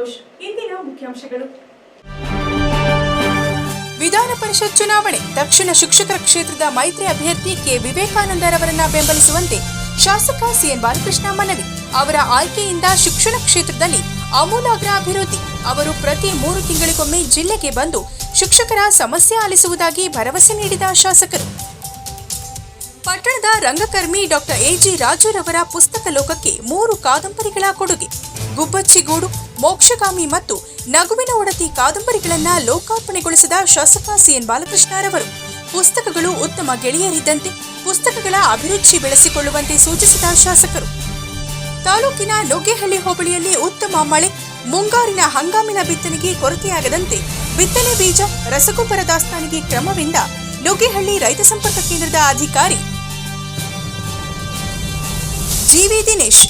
ಸಂತೋಷ್, ಇಂದಿನ ಮುಖ್ಯಾಂಶಗಳು. ವಿಧಾನ ಪರಿಷತ್ ಚುನಾವಣೆ. ದಕ್ಷಿಣ ಶಿಕ್ಷಕರ ಕ್ಷೇತ್ರದ ಮೈತ್ರಿ ಅಭ್ಯರ್ಥಿ ಕೆ. ವಿವೇಕಾನಂದರವರನ್ನ ಬೆಂಬಲಿಸುವಂತೆ ಶಾಸಕ ಸಿಎನ್ ಬಾಲಕೃಷ್ಣ ಮನವಿ. ಅವರ ಆಯ್ಕೆಯಿಂದ ಶಿಕ್ಷಣ ಕ್ಷೇತ್ರದಲ್ಲಿ ಅಮೂಲಾಗ್ರ ಅಭಿವೃದ್ಧಿ ಅವರು ಪ್ರತಿ ಮೂರು ತಿಂಗಳಿಗೊಮ್ಮೆ ಜಿಲ್ಲೆಗೆ ಬಂದು ಶಿಕ್ಷಕರ ಸಮಸ್ಯೆ ಆಲಿಸುವುದಾಗಿ ಭರವಸೆ ನೀಡಿದ ಶಾಸಕರು. ಪಟ್ಟಣದ ರಂಗಕರ್ಮಿ ಡಾಕ್ಟರ್ ಎಜಿ ರಾಜುರವರ ಪುಸ್ತಕ ಲೋಕಕ್ಕೆ ಮೂರು ಕಾದಂಬರಿಗಳ ಕೊಡುಗೆ. ಗುಬ್ಬಚ್ಚಿಗೂಡು, ಮೋಕ್ಷಗಾಮಿ ಮತ್ತು ನಗುವಿನ ಒಡತಿ ಕಾದಂಬರಿಗಳನ್ನ ಲೋಕಾರ್ಪಣೆಗೊಳಿಸಿದ ಶಾಸಕ ಸಿಎನ್ ಬಾಲಕೃಷ್ಣರವರು. ಪುಸ್ತಕಗಳು ಉತ್ತಮ ಗೆಳೆಯರಿದ್ದಂತೆ ಪುಸ್ತಕಗಳ ಅಭಿರುಚಿ ಬೆಳೆಸಿಕೊಳ್ಳುವಂತೆ ಸೂಚಿಸಿದ ಶಾಸಕರು. ತಾಲೂಕಿನ ನುಗ್ಗೆಹಳ್ಳಿ ಹೋಬಳಿಯಲ್ಲಿ ಉತ್ತಮ ಮಳೆ, ಮುಂಗಾರಿನ ಹಂಗಾಮಿನ ಬಿತ್ತನೆಗೆ ಕೊರತೆಯಾಗದಂತೆ ಬಿತ್ತನೆ ಬೀಜ, ರಸಗೊಬ್ಬರ ದಾಸ್ತಾನಿಗೆ ಕ್ರಮವಿಂದ ನುಗ್ಗೇಹಳ್ಳಿ ರೈತ ಸಂಪರ್ಕ ಕೇಂದ್ರದ ಅಧಿಕಾರಿ ಜಿವಿ ದಿನೇಶ್.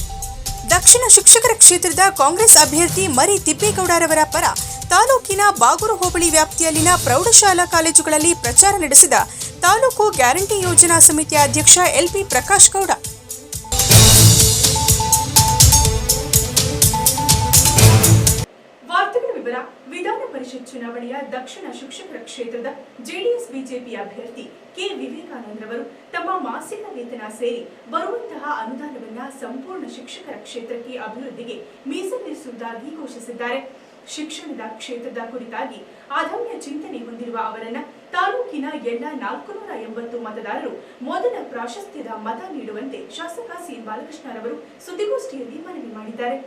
ದಕ್ಷಿಣ ಶಿಕ್ಷಕರ ಕ್ಷೇತ್ರದ ಕಾಂಗ್ರೆಸ್ ಅಭ್ಯರ್ಥಿ ಮರಿ ತಿಪ್ಪೇಗೌಡರವರ ಪರ ತಾಲೂಕಿನ ಬಾಗೂರು ಹೋಬಳಿ ವ್ಯಾಪ್ತಿಯಲ್ಲಿನ ಪ್ರೌಢಶಾಲಾ ಕಾಲೇಜುಗಳಲ್ಲಿ ಪ್ರಚಾರ ನಡೆಸಿದ ತಾಲೂಕು ಗ್ಯಾರಂಟಿ ಯೋಜನಾ ಸಮಿತಿಯ ಅಧ್ಯಕ್ಷ ಎಲ್ಪಿ ಪ್ರಕಾಶ್ ಗೌಡ. ವಾರ್ತೆಗಳ ವಿಧಾನ ಪರಿಷತ್ ಚುನಾವಣೆಯ ದಕ್ಷಿಣ ಶಿಕ್ಷಕರ ಕ್ಷೇತ್ರದ ಜೆಡಿಎಸ್ ಬಿಜೆಪಿ ಅಭ್ಯರ್ಥಿ ಕೆ ವಿವೇಕಾನಂದರವರು ತಮ್ಮ ಮಾಸಿಕ ವೇತನ ಸೇರಿ ಬರುವಂತಹ ಅನುದಾನವನ್ನ ಸಂಪೂರ್ಣ ಶಿಕ್ಷಕರ ಕ್ಷೇತ್ರಕ್ಕೆ ಅಭಿವೃದ್ಧಿಗೆ ಮೀಸಲಿರಿಸುವುದಾಗಿ ಘೋಷಿಸಿದ್ದಾರೆ. ಶಿಕ್ಷಣದ ಕ್ಷೇತ್ರದ ಕುರಿತಾಗಿ ಅದಮ್ಯ ಚಿಂತನೆ ಹೊಂದಿರುವ ಅವರನ್ನ ತಾಲೂಕಿನ ಎಲ್ಲ ನಾಲ್ಕುನೂರ ಎಂಬತ್ತು ಮತದಾರರು ಮೊದಲ ಪ್ರಾಶಸ್ತ್ಯದ ಮತ ನೀಡುವಂತೆ ಶಾಸಕ ಸಿ ಬಾಲಕೃಷ್ಣರವರು ಸುದ್ದಿಗೋಷ್ಠಿಯಲ್ಲಿ ಮನವಿ ಮಾಡಿದ್ದಾರೆ.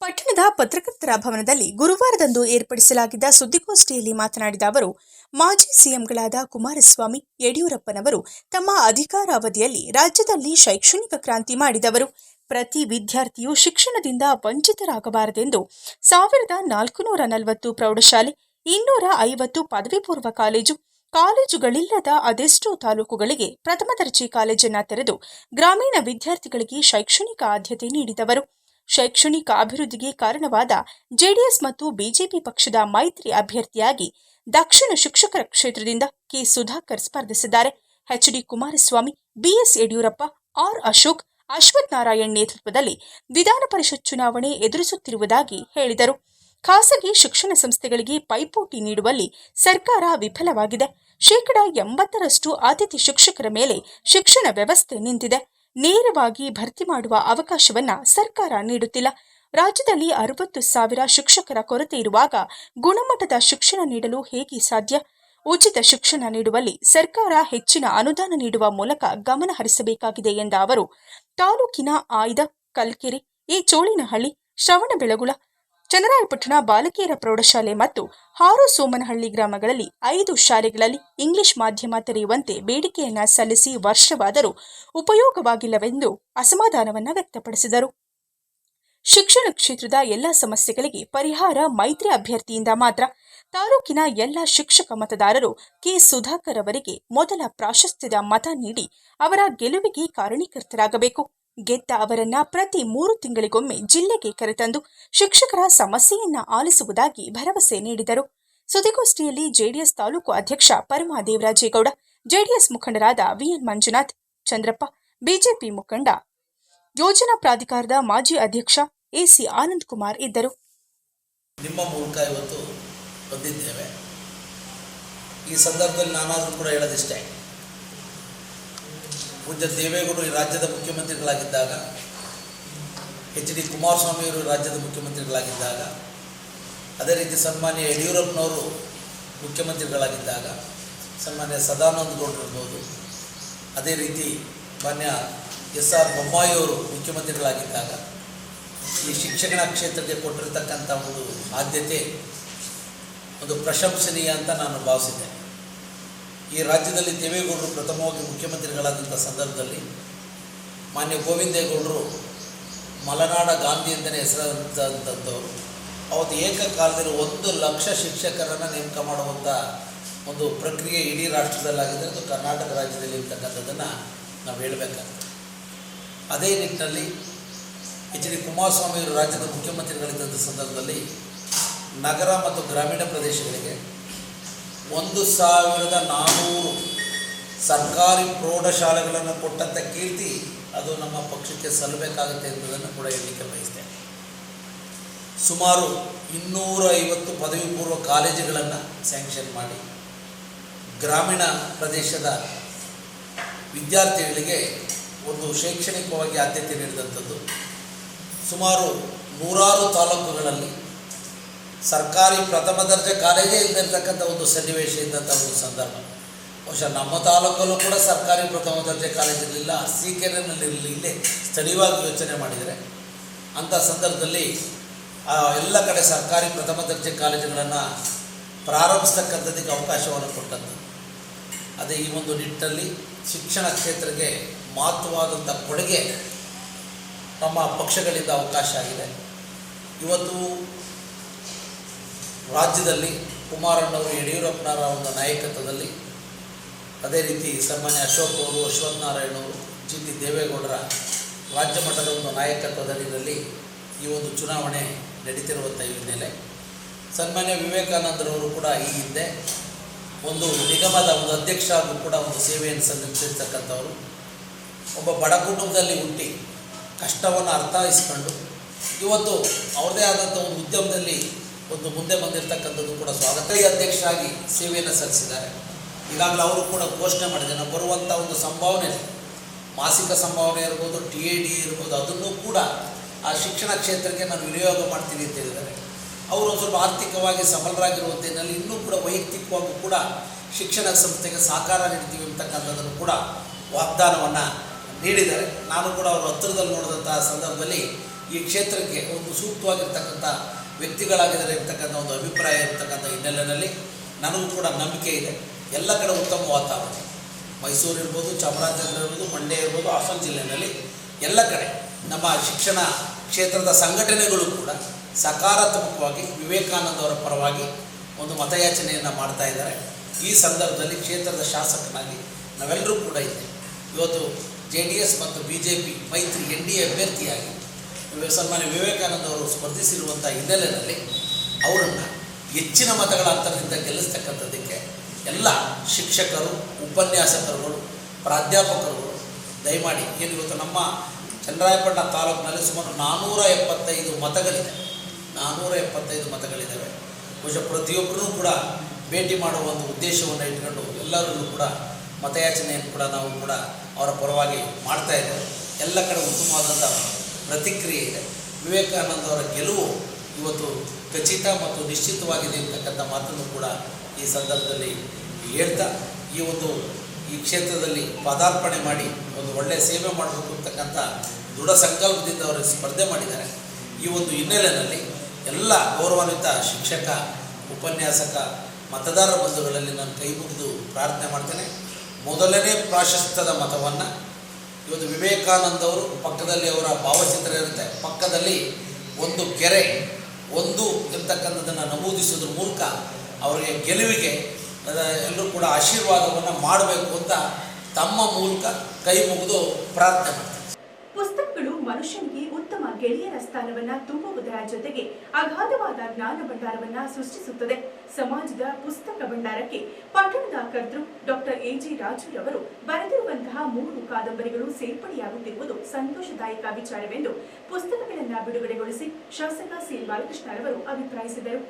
ಪಟ್ಟಣದ ಪತ್ರಕರ್ತರ ಭವನದಲ್ಲಿ ಗುರುವಾರದಂದು ಏರ್ಪಡಿಸಲಾಗಿದ್ದ ಸುದ್ದಿಗೋಷ್ಠಿಯಲ್ಲಿ ಮಾತನಾಡಿದ ಅವರು, ಮಾಜಿ ಸಿಎಂಗಳಾದ ಕುಮಾರಸ್ವಾಮಿ, ಯಡಿಯೂರಪ್ಪನವರು ತಮ್ಮ ಅಧಿಕಾರಾವಧಿಯಲ್ಲಿ ರಾಜ್ಯದಲ್ಲಿ ಶೈಕ್ಷಣಿಕ ಕ್ರಾಂತಿ ಮಾಡಿದವರು. ಪ್ರತಿ ವಿದ್ಯಾರ್ಥಿಯು ಶಿಕ್ಷಣದಿಂದ ವಂಚಿತರಾಗಬಾರದೆಂದು ಸಾವಿರದ ನಾಲ್ಕುನೂರ ನಲವತ್ತು ಪ್ರೌಢಶಾಲೆ, ಇನ್ನೂರ ಐವತ್ತು ಪದವಿ ಪೂರ್ವ ಕಾಲೇಜು, ಕಾಲೇಜುಗಳಿಲ್ಲದ ಅದೆಷ್ಟೋ ತಾಲೂಕುಗಳಿಗೆ ಪ್ರಥಮ ದರ್ಜೆ ಕಾಲೇಜನ್ನು ತೆರೆದು ಗ್ರಾಮೀಣ ವಿದ್ಯಾರ್ಥಿಗಳಿಗೆ ಶೈಕ್ಷಣಿಕ ಆದ್ಯತೆ ನೀಡಿದವರು. ಶೈಕ್ಷಣಿಕ ಅಭಿವೃದ್ಧಿಗೆ ಕಾರಣವಾದ ಜೆಡಿಎಸ್ ಮತ್ತು ಬಿಜೆಪಿ ಪಕ್ಷದ ಮೈತ್ರಿ ಅಭ್ಯರ್ಥಿಯಾಗಿ ದಕ್ಷಿಣ ಶಿಕ್ಷಕರ ಕ್ಷೇತ್ರದಿಂದ K. Sudhakar ಸ್ಪರ್ಧಿಸಿದ್ದಾರೆ. HD Kumaraswamy, BS Yediyurappa, R. Ashok, Ashwath Narayan ನೇತೃತ್ವದಲ್ಲಿ ವಿಧಾನ ಪರಿಷತ್ ಚುನಾವಣೆ ಎದುರಿಸುತ್ತಿರುವುದಾಗಿ ಹೇಳಿದರು. ಖಾಸಗಿ ಶಿಕ್ಷಣ ಸಂಸ್ಥೆಗಳಿಗೆ ಪೈಪೋಟಿ ನೀಡುವಲ್ಲಿ ಸರ್ಕಾರ ವಿಫಲವಾಗಿದೆ. ಶೇಕಡಾ ಎಂಬತ್ತರಷ್ಟು ಅತಿಥಿ ಶಿಕ್ಷಕರ ಮೇಲೆ ಶಿಕ್ಷಣ ವ್ಯವಸ್ಥೆ ನಿಂತಿದೆ. ನೇರವಾಗಿ ಭರ್ತಿ ಮಾಡುವ ಅವಕಾಶವನ್ನ ಸರ್ಕಾರ ನೀಡುತ್ತಿಲ್ಲ. ರಾಜ್ಯದಲ್ಲಿ ಅರವತ್ತು ಸಾವಿರ ಶಿಕ್ಷಕರ ಕೊರತೆ ಇರುವಾಗ ಗುಣಮಟ್ಟದ ಶಿಕ್ಷಣ ನೀಡಲು ಹೇಗೆ ಸಾಧ್ಯ? ಉಚಿತ ಶಿಕ್ಷಣ ನೀಡುವಲ್ಲಿ ಸರ್ಕಾರ ಹೆಚ್ಚಿನ ಅನುದಾನ ನೀಡುವ ಮೂಲಕ ಗಮನ ಹರಿಸಬೇಕಾಗಿದೆ ಎಂದ ಅವರು, ತಾಲೂಕಿನ ಆಯ್ದ, ಕಲ್ಕೆರೆ, ಈ ಚೋಳಿನಹಳ್ಳಿ, ಶ್ರವಣಬೆಳಗುಳ ಚನ್ನರಾಯಪಟ್ಟಣ ಬಾಲಕಿಯರ ಪ್ರೌಢಶಾಲೆ ಮತ್ತು ಹಾರು ಸೋಮನಹಳ್ಳಿ ಗ್ರಾಮಗಳಲ್ಲಿ ಐದು ಶಾಲೆಗಳಲ್ಲಿ ಇಂಗ್ಲಿಷ್ ಮಾಧ್ಯಮ ತೆರೆಯುವಂತೆ ಬೇಡಿಕೆಯನ್ನ ಸಲ್ಲಿಸಿ ವರ್ಷವಾದರೂ ಉಪಯೋಗವಾಗಿಲ್ಲವೆಂದು ಅಸಮಾಧಾನವನ್ನು ವ್ಯಕ್ತಪಡಿಸಿದರು. ಶಿಕ್ಷಣ ಕ್ಷೇತ್ರದ ಎಲ್ಲ ಸಮಸ್ಯೆಗಳಿಗೆ ಪರಿಹಾರ ಮೈತ್ರಿ ಅಭ್ಯರ್ಥಿಯಿಂದ ಮಾತ್ರ. ತಾಲೂಕಿನ ಎಲ್ಲ ಶಿಕ್ಷಕ ಮತದಾರರು ಕೆ. ಸುಧಾಕರ್ ಅವರಿಗೆ ಮೊದಲ ಪ್ರಾಶಸ್ತ್ಯದ ಮತ ನೀಡಿ ಅವರ ಗೆಲುವಿಗೆ ಕಾರಣೀಕರ್ತರಾಗಬೇಕು ಗೆದ್ದ ಅವರನ್ನ ಪ್ರತಿ ಮೂರು ತಿಂಗಳಿಗೊಮ್ಮೆ ಜಿಲ್ಲೆಗೆ ಕರೆತಂದು ಶಿಕ್ಷಕರ ಸಮಸ್ಯೆಯನ್ನ ಆಲಿಸುವುದಾಗಿ ಭರವಸೆ ನೀಡಿದರು. ಸುದ್ದಿಗೋಷ್ಠಿಯಲ್ಲಿ ಜೆಡಿಎಸ್ ತಾಲೂಕು ಅಧ್ಯಕ್ಷ ಪರಮಾದೇವರಾಜೇಗೌಡ, ಜೆಡಿಎಸ್ ಮುಖಂಡರಾದ ವಿಎನ್ ಮಂಜುನಾಥ್, ಚಂದ್ರಪ್ಪ, ಬಿಜೆಪಿ ಮುಖಂಡ, ಯೋಜನಾ ಪ್ರಾಧಿಕಾರದ ಮಾಜಿ ಅಧ್ಯಕ್ಷ ಎಸಿ ಆನಂದ್ ಕುಮಾರ್ ಇದ್ದರು. ನಿಮ್ಮ ಮೂಲಕ ಇವತ್ತು ಬಂದಿದ್ದೇವೆ. ಈ ಸಂದರ್ಭದಲ್ಲಿ ನಾನಾದರೂ ಕೂಡ ಹೇಳೋದಿಷ್ಟೇ. ಪೂಜ್ಯ ದೇವೇಗೌಡರು ಈ ರಾಜ್ಯದ ಮುಖ್ಯಮಂತ್ರಿಗಳಾಗಿದ್ದಾಗ ಎಚ್ ಡಿ ಕುಮಾರಸ್ವಾಮಿಯವರು ರಾಜ್ಯದ ಮುಖ್ಯಮಂತ್ರಿಗಳಾಗಿದ್ದಾಗ, ಅದೇ ರೀತಿ ಸನ್ಮಾನ್ಯ ಯಡಿಯೂರಪ್ಪನವರು ಮುಖ್ಯಮಂತ್ರಿಗಳಾಗಿದ್ದಾಗ, ಸನ್ಮಾನ್ಯ ಸದಾನಂದ ಗೌಡರು ಇರ್ಬೋದು, ಅದೇ ರೀತಿ ಮಾನ್ಯ ಎಸ್ ಆರ್ ಬೊಮ್ಮಾಯಿಯವರು ಮುಖ್ಯಮಂತ್ರಿಗಳಾಗಿದ್ದಾಗ, ಈ ಶಿಕ್ಷಣ ಕ್ಷೇತ್ರಕ್ಕೆ ಕೊಟ್ಟಿರತಕ್ಕಂಥ ಒಂದು ಆದ್ಯತೆ, ಒಂದು ಪ್ರಶಂಸನೀಯ ಅಂತ ನಾನು ಭಾವಿಸಿದ್ದೆ ಈ ರಾಜ್ಯದಲ್ಲಿ ದೇವೇಗೌಡರು ಪ್ರಥಮವಾಗಿ ಮುಖ್ಯಮಂತ್ರಿಗಳಾದಂಥ ಸಂದರ್ಭದಲ್ಲಿ ಮಾನ್ಯ ಗೋವಿಂದೇಗೌಡರು ಮಲೆನಾಡ ಗಾಂಧಿ ಅಂತಲೇ ಹೆಸರಾದಂಥದ್ದವರು ಅವತ್ತು ಏಕಕಾಲದಲ್ಲಿ ಒಂದು ಲಕ್ಷ ಶಿಕ್ಷಕರನ್ನು ನೇಮಕ ಮಾಡುವಂಥ ಒಂದು ಪ್ರಕ್ರಿಯೆ ಇಡೀ ರಾಷ್ಟ್ರದಲ್ಲಾಗಿದೆ ಅದು ಕರ್ನಾಟಕ ರಾಜ್ಯದಲ್ಲಿ ಇರ್ತಕ್ಕಂಥದ್ದನ್ನು ನಾವು ಹೇಳಬೇಕಾಗ್ತದೆ. ಅದೇ ನಿಟ್ಟಿನಲ್ಲಿ ಎಚ್ ಡಿ ಕುಮಾರಸ್ವಾಮಿಯವರು ರಾಜ್ಯದ ಮುಖ್ಯಮಂತ್ರಿಗಳಿದ್ದಂಥ ಸಂದರ್ಭದಲ್ಲಿ ನಗರ ಮತ್ತು ಗ್ರಾಮೀಣ ಪ್ರದೇಶಗಳಿಗೆ ಒಂದು ಸಾವಿರದ ನಾನ್ನೂರು ಸರ್ಕಾರಿ ಪ್ರೌಢಶಾಲೆಗಳನ್ನು ಕೊಟ್ಟಂಥ ಕೀರ್ತಿ ಅದು ನಮ್ಮ ಪಕ್ಷಕ್ಕೆ ಸಲ್ಲಬೇಕಾಗುತ್ತೆ ಎಂಬುದನ್ನು ಕೂಡ ಹೇಳಲಿಕ್ಕೆ ಬಯಸ್ತೇನೆ. ಸುಮಾರು ಇನ್ನೂರ ಐವತ್ತು ಪದವಿ ಪೂರ್ವ ಕಾಲೇಜುಗಳನ್ನು ಸ್ಯಾಂಕ್ಷನ್ ಮಾಡಿ ಗ್ರಾಮೀಣ ಪ್ರದೇಶದ ವಿದ್ಯಾರ್ಥಿಗಳಿಗೆ ಒಂದು ಶೈಕ್ಷಣಿಕವಾಗಿ ಆದ್ಯತೆ ನೀಡಿದಂಥದ್ದು. ಸುಮಾರು ನೂರಾರು ತಾಲೂಕುಗಳಲ್ಲಿ ಸರ್ಕಾರಿ ಪ್ರಥಮ ದರ್ಜೆ ಕಾಲೇಜೇ ಇಲ್ಲದಿರ್ತಕ್ಕಂಥ ಒಂದು ಸನ್ನಿವೇಶ ಇದ್ದಂಥ ಒಂದು ಸಂದರ್ಭ. ಬಹುಶಃ ನಮ್ಮ ತಾಲೂಕಲ್ಲೂ ಕೂಡ ಸರ್ಕಾರಿ ಪ್ರಥಮ ದರ್ಜೆ ಕಾಲೇಜ್ ಇರಲಿಲ್ಲ ಸಿ ಇರಲಿ ಇಲ್ಲೇ ಸ್ಥಳೀಯವಾಗಿ ಯೋಚನೆ ಮಾಡಿದರೆ ಅಂಥ ಸಂದರ್ಭದಲ್ಲಿ ಎಲ್ಲ ಕಡೆ ಸರ್ಕಾರಿ ಪ್ರಥಮ ದರ್ಜೆ ಕಾಲೇಜುಗಳನ್ನು ಪ್ರಾರಂಭಿಸ್ತಕ್ಕಂಥದ್ದಕ್ಕೆ ಅವಕಾಶವನ್ನು ಕೊಟ್ಟದ್ದು. ಅದೇ ಈ ಒಂದು ನಿಟ್ಟಲ್ಲಿ ಶಿಕ್ಷಣ ಕ್ಷೇತ್ರಕ್ಕೆ ಮಹತ್ವವಾದಂಥ ಕೊಡುಗೆ ನಮ್ಮ ಪಕ್ಷಗಳಿಂದ ಅವಕಾಶ ಆಗಿದೆ. ಇವತ್ತು ರಾಜ್ಯದಲ್ಲಿ ಕುಮಾರಣ್ಣವರು ಯಡಿಯೂರಪ್ಪನವರ ಒಂದು ನಾಯಕತ್ವದಲ್ಲಿ ಅದೇ ರೀತಿ ಸನ್ಮಾನ್ಯ ಅಶೋಕ್ ಅವರು, ಅಶ್ವಥ್ ನಾರಾಯಣವರು ಜಿ ಟಿ ದೇವೇಗೌಡರ ರಾಜ್ಯ ಮಟ್ಟದ ಒಂದು ನಾಯಕತ್ವದಲ್ಲಿ ಈ ಒಂದು ಚುನಾವಣೆ ನಡೀತಿರುವಂಥ ಹಿನ್ನೆಲೆ. ಸನ್ಮಾನ್ಯ ವಿವೇಕಾನಂದರವರು ಕೂಡ ಈ ಹಿಂದೆ ಒಂದು ನಿಗಮದ ಒಂದು ಅಧ್ಯಕ್ಷ ಹಾಗೂ ಕೂಡ ಒಂದು ಸೇವೆಯನ್ನು ಸಲ್ಲಿಸಿರ್ತಕ್ಕಂಥವರು ಒಬ್ಬ ಬಡ ಕುಟುಂಬದಲ್ಲಿ ಹುಟ್ಟಿ ಕಷ್ಟವನ್ನು ಅರ್ಥೈಸ್ಕೊಂಡು ಇವತ್ತು ಅವರದೇ ಆದಂಥ ಒಂದು ಉದ್ಯಮದಲ್ಲಿ ಒಂದು ಮುಂದೆ ಬಂದಿರತಕ್ಕಂಥದ್ದು ಕೂಡ ಸ್ವಾಗತ. ಅಧ್ಯಕ್ಷರಾಗಿ ಸೇವೆಯನ್ನು ಸಲ್ಲಿಸಿದ್ದಾರೆ. ಈಗಾಗಲೇ ಅವರು ಕೂಡ ಘೋಷಣೆ ಮಾಡಿದ್ದಾರೆ. ನಾವು ಬರುವಂಥ ಒಂದು ಸಂಭಾವನೆ ಮಾಸಿಕ ಸಂಭಾವನೆ ಇರ್ಬೋದು, ಟಿ ಎ ಡಿ ಇರ್ಬೋದು, ಅದನ್ನು ಕೂಡ ಆ ಶಿಕ್ಷಣ ಕ್ಷೇತ್ರಕ್ಕೆ ನಾನು ವಿನಿಯೋಗ ಮಾಡ್ತೀನಿ ಅಂತ ಹೇಳಿದ್ದಾರೆ. ಅವರು ಒಂದು ಸ್ವಲ್ಪ ಆರ್ಥಿಕವಾಗಿ ಸಫಲರಾಗಿರುವಂಥ ಹಿನ್ನೆಲೆ ಇನ್ನೂ ಕೂಡ ವೈಯಕ್ತಿಕವಾಗೂ ಕೂಡ ಶಿಕ್ಷಣ ಸಂಸ್ಥೆಗೆ ಸಹಕಾರ ನೀಡ್ತೀವಿ ಅಂತಕ್ಕಂಥದ್ದನ್ನು ಕೂಡ ವಾಗ್ದಾನವನ್ನು ನೀಡಿದ್ದಾರೆ. ನಾನು ಕೂಡ ಅವರು ಹತ್ತಿರದಲ್ಲಿ ನೋಡಿದಂಥ ಸಂದರ್ಭದಲ್ಲಿ ಈ ಕ್ಷೇತ್ರಕ್ಕೆ ಒಂದು ಸೂಕ್ತವಾಗಿರ್ತಕ್ಕಂಥ ವ್ಯಕ್ತಿಗಳಾಗಿದ್ದಾರೆ ಇರ್ತಕ್ಕಂಥ ಒಂದು ಅಭಿಪ್ರಾಯ ಇರ್ತಕ್ಕಂಥ ಹಿನ್ನೆಲೆಯಲ್ಲಿ ನನಗೂ ಕೂಡ ನಂಬಿಕೆ ಇದೆ. ಎಲ್ಲ ಕಡೆ ಉತ್ತಮ ವಾತಾವರಣ. ಮೈಸೂರು ಇರ್ಬೋದು, ಚಾಮರಾಜನಗರ ಇರ್ಬೋದು, ಮಂಡ್ಯ ಇರ್ಬೋದು, ಹಾಸನ ಜಿಲ್ಲೆಯಲ್ಲಿ ಎಲ್ಲ ಕಡೆ ನಮ್ಮ ಶಿಕ್ಷಣ ಕ್ಷೇತ್ರದ ಸಂಘಟನೆಗಳು ಕೂಡ ಸಕಾರಾತ್ಮಕವಾಗಿ ವಿವೇಕಾನಂದವರ ಪರವಾಗಿ ಒಂದು ಮತಯಾಚನೆಯನ್ನು ಮಾಡ್ತಾ ಇದ್ದಾರೆ. ಈ ಸಂದರ್ಭದಲ್ಲಿ ಕ್ಷೇತ್ರದ ಶಾಸಕನಾಗಿ ನಾವೆಲ್ಲರೂ ಕೂಡ ಇದ್ದೇವೆ. ಇವತ್ತು ಜೆ ಡಿ ಎಸ್ ಮತ್ತು ಬಿ ಜೆ ಪಿ ಮೈತ್ರಿ ಎನ್ ಡಿ ಎ ಅಭ್ಯರ್ಥಿಯಾಗಿ ಸನ್ಮಾನ್ಯ ವಿವೇಕಾನಂದ ಅವರು ಸ್ಪರ್ಧಿಸಿರುವಂಥ ಹಿನ್ನೆಲೆಯಲ್ಲಿ ಅವರನ್ನು ಹೆಚ್ಚಿನ ಮತಗಳ ಅಂತರದಿಂದ ಗೆಲ್ಲಿಸ್ತಕ್ಕಂಥದ್ದಕ್ಕೆ ಎಲ್ಲ ಶಿಕ್ಷಕರು, ಉಪನ್ಯಾಸಕರುಗಳು, ಪ್ರಾಧ್ಯಾಪಕರುಗಳು, ದಯಮಾಡಿ ಏನು ಇವತ್ತು ನಮ್ಮ ಚಂದ್ರಾಯಪಟ್ಟಣ ತಾಲೂಕಿನಲ್ಲಿ ಸುಮಾರು ನಾನ್ನೂರ ಎಪ್ಪತ್ತೈದು ಮತಗಳಿದೆ. ನಾನ್ನೂರ ಎಪ್ಪತ್ತೈದು ಮತಗಳಿದ್ದಾವೆ ಬಹುಶಃ ಪ್ರತಿಯೊಬ್ಬರೂ ಕೂಡ ಭೇಟಿ ಮಾಡುವ ಒಂದು ಉದ್ದೇಶವನ್ನು ಇಟ್ಕೊಂಡು ಎಲ್ಲರಲ್ಲೂ ಕೂಡ ಮತಯಾಚನೆಯನ್ನು ಕೂಡ ನಾವು ಕೂಡ ಅವರ ಪರವಾಗಿ ಮಾಡ್ತಾ ಇದ್ದೇವೆ. ಎಲ್ಲ ಕಡೆ ಉತ್ತಮವಾದಂಥ ಪ್ರತಿಕ್ರಿಯೆ ಇದೆ. ವಿವೇಕಾನಂದ ಅವರ ಗೆಲುವು ಇವತ್ತು ಖಚಿತ ಮತ್ತು ನಿಶ್ಚಿತವಾಗಿದೆ ಅಂತಕ್ಕಂಥ ಮಾತನ್ನು ಕೂಡ ಈ ಸಂದರ್ಭದಲ್ಲಿ ಹೇಳ್ತಾ, ಈ ಒಂದು ಈ ಕ್ಷೇತ್ರದಲ್ಲಿ ಪದಾರ್ಪಣೆ ಮಾಡಿ ಒಂದು ಒಳ್ಳೆಯ ಸೇವೆ ಮಾಡಬೇಕು ಅಂತಕ್ಕಂಥ ದೃಢ ಸಂಕಲ್ಪದಿಂದ ಅವರು ಸ್ಪರ್ಧೆ ಮಾಡಿದ್ದಾರೆ. ಈ ಒಂದು ಹಿನ್ನೆಲೆಯಲ್ಲಿ ಎಲ್ಲ ಗೌರವಾನ್ವಿತ ಶಿಕ್ಷಕ, ಉಪನ್ಯಾಸಕ ಮತದಾರ ಬಂಧುಗಳಲ್ಲಿ ನಾನು ಕೈ ಮುಗಿದು ಪ್ರಾರ್ಥನೆ ಮಾಡ್ತೇನೆ. ಮೊದಲನೇ ಪ್ರಾಶಸ್ತ್ಯದ ಮತವನ್ನು ಇವತ್ತು ವಿವೇಕಾನಂದ ಅವರು ಪಕ್ಕದಲ್ಲಿ ಅವರ ಭಾವಚಿತ್ರ ಇರುತ್ತೆ. ಪಕ್ಕದಲ್ಲಿ ಒಂದು ಕೆರೆ, ಒಂದು ಇರ್ತಕ್ಕಂಥದ್ದನ್ನು ನಮೂದಿಸೋದ್ರ ಮೂಲಕ ಅವರಿಗೆ ಗೆಲುವಿಗೆ ಎಲ್ಲರೂ ಕೂಡ ಆಶೀರ್ವಾದವನ್ನು ಮಾಡಬೇಕು ಅಂತ ತಮ್ಮ ಮೂಲಕ ಕೈ ಮುಗಿದು ಪ್ರಾರ್ಥನೆ ಮಾಡ್ತಾರೆ ಪುಸ್ತಕಗಳು ಮನುಷ್ಯನಿಗೆ ಗೆಳೆಯರ ಸ್ಥಾನವನ್ನ ತುಂಬುವುದರ ಜೊತೆಗೆ ಅಗಾಧವಾದ ಜ್ಞಾನ ಭಂಡಾರವನ್ನ ಸೃಷ್ಟಿಸುತ್ತದೆ. ಸಮಾಜದ ಪುಸ್ತಕ ಭಂಡಾರಕ್ಕೆ ಪಟ್ಟಣದ ಕರ್ತೃ ಡಾಕ್ಟರ್ ಎ ಜಿ ರಾಜುರವರು ಬರೆದಿರುವಂತಹ ಮೂರು ಕಾದಂಬರಿಗಳು ಸೇರ್ಪಡೆಯಾಗುತ್ತಿರುವುದು ಸಂತೋಷದಾಯಕ ವಿಚಾರವೆಂದು ಪುಸ್ತಕಗಳನ್ನ ಬಿಡುಗಡೆಗೊಳಿಸಿ ಶಾಸಕ ಸಿ ಬಾಲಕೃಷ್ಣರವರು ಅಭಿಪ್ರಾಯಿಸಿದರು.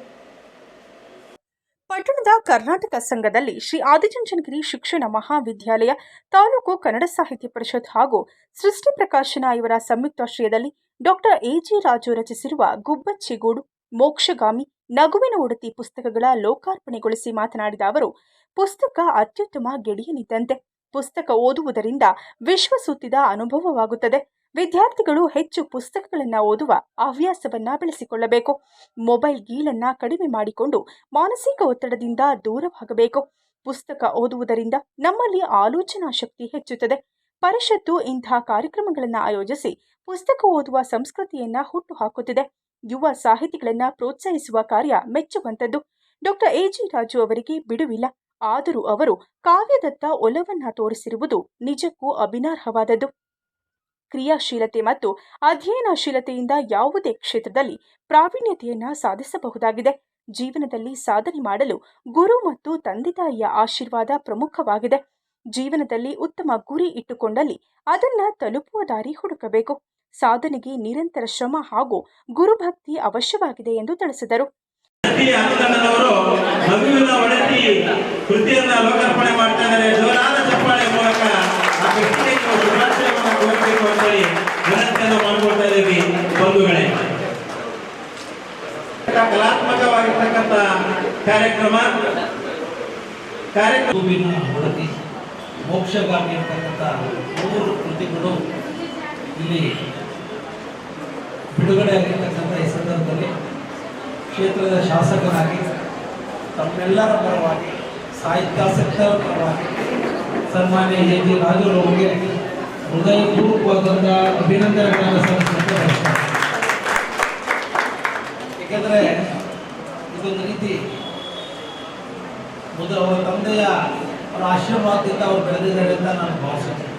ಪಟ್ಟಣದ ಕರ್ನಾಟಕ ಸಂಘದಲ್ಲಿ ಶ್ರೀ ಆದಿಚುಂಚನಗಿರಿ ಶಿಕ್ಷಣ ಮಹಾವಿದ್ಯಾಲಯ ತಾಲೂಕು ಕನ್ನಡ ಸಾಹಿತ್ಯ ಪರಿಷತ್ ಹಾಗೂ ಸೃಷ್ಟಿ ಪ್ರಕಾಶನ ಇವರ ಸಂಯುಕ್ತಾಶ್ರಯದಲ್ಲಿ ಡಾಕ್ಟರ್ ಎಜಿ ರಾಜು ರಚಿಸಿರುವ ಗುಬ್ಬಚ್ಚಿಗೂಡು, ಮೋಕ್ಷಗಾಮಿ, ನಗುವಿನ ಉಡತಿ ಪುಸ್ತಕಗಳ ಲೋಕಾರ್ಪಣೆಗೊಳಿಸಿ ಮಾತನಾಡಿದ ಅವರು, ಪುಸ್ತಕ ಅತ್ಯುತ್ತಮ ಗೆಳೆಯನಿದ್ದಂತೆ. ಪುಸ್ತಕ ಓದುವುದರಿಂದ ವಿಶ್ವ ಸುತ್ತಿದ ಅನುಭವವಾಗುತ್ತದೆ. ವಿದ್ಯಾರ್ಥಿಗಳು ಹೆಚ್ಚು ಪುಸ್ತಕಗಳನ್ನು ಓದುವ ಹವ್ಯಾಸವನ್ನ ಬೆಳೆಸಿಕೊಳ್ಳಬೇಕು. ಮೊಬೈಲ್ ಗೀಳನ್ನ ಕಡಿಮೆ ಮಾಡಿಕೊಂಡು ಮಾನಸಿಕ ಒತ್ತಡದಿಂದ ದೂರವಾಗಬೇಕು. ಪುಸ್ತಕ ಓದುವುದರಿಂದ ನಮ್ಮಲ್ಲಿ ಆಲೋಚನಾ ಶಕ್ತಿ ಹೆಚ್ಚುತ್ತದೆ. ಪರಿಷತ್ತು ಇಂತಹ ಕಾರ್ಯಕ್ರಮಗಳನ್ನು ಆಯೋಜಿಸಿ ಪುಸ್ತಕ ಓದುವ ಸಂಸ್ಕೃತಿಯನ್ನ ಹುಟ್ಟುಹಾಕುತ್ತಿದೆ. ಯುವ ಸಾಹಿತಿಗಳನ್ನ ಪ್ರೋತ್ಸಾಹಿಸುವ ಕಾರ್ಯ ಮೆಚ್ಚುವಂಥದ್ದು. Doctor A. ಜಿ. ರಾಜು ಅವರಿಗೆ ಬಿಡುವಿಲ್ಲ. ಆದರೂ ಅವರು ಕಾವ್ಯದತ್ತ ಒಲವನ್ನ ತೋರಿಸಿರುವುದು ನಿಜಕ್ಕೂ ಅಭಿನಾರ್ಹವಾದದ್ದು. ಕ್ರಿಯಾಶೀಲತೆ ಮತ್ತು ಅಧ್ಯಯನಶೀಲತೆಯಿಂದ ಯಾವುದೇ ಕ್ಷೇತ್ರದಲ್ಲಿ ಪ್ರಾವೀಣ್ಯತೆಯನ್ನ ಸಾಧಿಸಬಹುದಾಗಿದೆ. ಜೀವನದಲ್ಲಿ ಸಾಧನೆ ಮಾಡಲು ಗುರು ಮತ್ತು ತಂದೆ ತಾಯಿಯ ಆಶೀರ್ವಾದ ಪ್ರಮುಖವಾಗಿದೆ. ಜೀವನದಲ್ಲಿ ಉತ್ತಮ ಗುರಿ ಇಟ್ಟುಕೊಂಡಲ್ಲಿ ಅದನ್ನ ತಲುಪುವ ದಾರಿ ಹುಡುಕಬೇಕು. ಸಾಧನೆಗೆ ನಿರಂತರ ಶ್ರಮ ಹಾಗೂ ಗುರುಭಕ್ತಿ ಅವಶ್ಯವಾಗಿದೆ ಎಂದು ತಿಳಿಸಿದರು. ಕಲಾತ್ಮಕವಾಗಿರ್ತಕ್ಕಂಥ ಕಾರ್ಯಕ್ರಮ ಮೂರು ಕೃತಿಗಳು ಇಲ್ಲಿ ಬಿಡುಗಡೆ ಆಗಿರ್ತಕ್ಕಂಥ ಈ ಸಂದರ್ಭದಲ್ಲಿ ಕ್ಷೇತ್ರದ ಶಾಸಕರಾಗಿ ತಮ್ಮೆಲ್ಲರ ಪರವಾಗಿ ಸಾಹಿತ್ಯಾಸಕ್ತರ ಪರವಾಗಿ ಸನ್ಮಾನ್ಯ ಎ ಜಿ ರಾಜುರವರಿಗೆ ಹೃದಯಪೂರ್ವಕವಾದಂಥ ಅಭಿನಂದನೆಗಳನ್ನು ಸಲ್ಲಿಸುವಂತೆ ಏಕೆಂದರೆ ಇದೊಂದು ರೀತಿ ಮೊದಲು ಅವರ ತಂದೆಯ ಅವರ ಆಶೀರ್ವಾದದಿಂದ ಅವರು ಬೆಳೆದಿದ್ದಾರೆ ಅಂತ ನಾನು ಭಾವಿಸುತ್ತೇನೆ.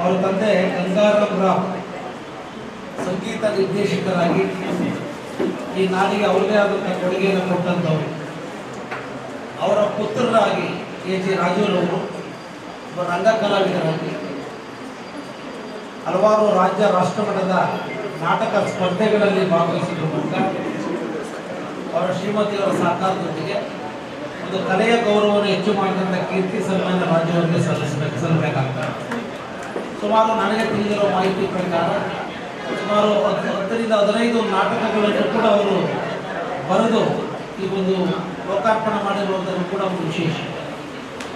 ಅವರ ತಂದೆ ಗಂಗಾರಾಮ್ ರಾವ್ ಸಂಗೀತ ನಿರ್ದೇಶಕರಾಗಿ ಈ ನಾಡಿಗೆ ಅವರದೇ ಆದಂಥ ಕೊಡುಗೆಯನ್ನು ಕೊಟ್ಟಂಥವ್ರು ಅವರ ಪುತ್ರರಾಗಿ ಕೆ ಜಿ ರಾಜುರವರು ಒಬ್ಬ ರಂಗ ಕಲಾವಿದರಾಗಿ ಹಲವಾರು ರಾಜ್ಯ ರಾಷ್ಟ್ರಮಟ್ಟದ ನಾಟಕ ಸ್ಪರ್ಧೆಗಳಲ್ಲಿ ಭಾಗವಹಿಸಿದ್ರು ಮೂಲಕ ಅವರ ಶ್ರೀಮತಿಯವರ ಸಹಕಾರದೊಂದಿಗೆ ಒಂದು ಕಲೆಯ ಗೌರವವನ್ನು ಹೆಚ್ಚು ಮಾಡಿದಂಥ ಕೀರ್ತಿ ಸನ್ಮಾನ ರಾಜ್ಯವರಿಗೆ ಸಲ್ಲಿಸಬೇಕು ಸಲ್ಲಬೇಕಾಗ್ತದೆ ಸುಮಾರು ನನಗೆ ತಿಳಿದಿರುವ ಮಾಹಿತಿ ಪ್ರಕಾರ ಸುಮಾರು ಹತ್ತು ಹತ್ತರಿಂದ ಹದಿನೈದು ನಾಟಕಗಳನ್ನು ಕೂಡ ಅವರು ಬರೆದು ಈ ಒಂದು ಲೋಕಾರ್ಪಣೆ ಮಾಡಿರುವಂಥದ್ದು ಕೂಡ ಒಂದು ವಿಶೇಷ.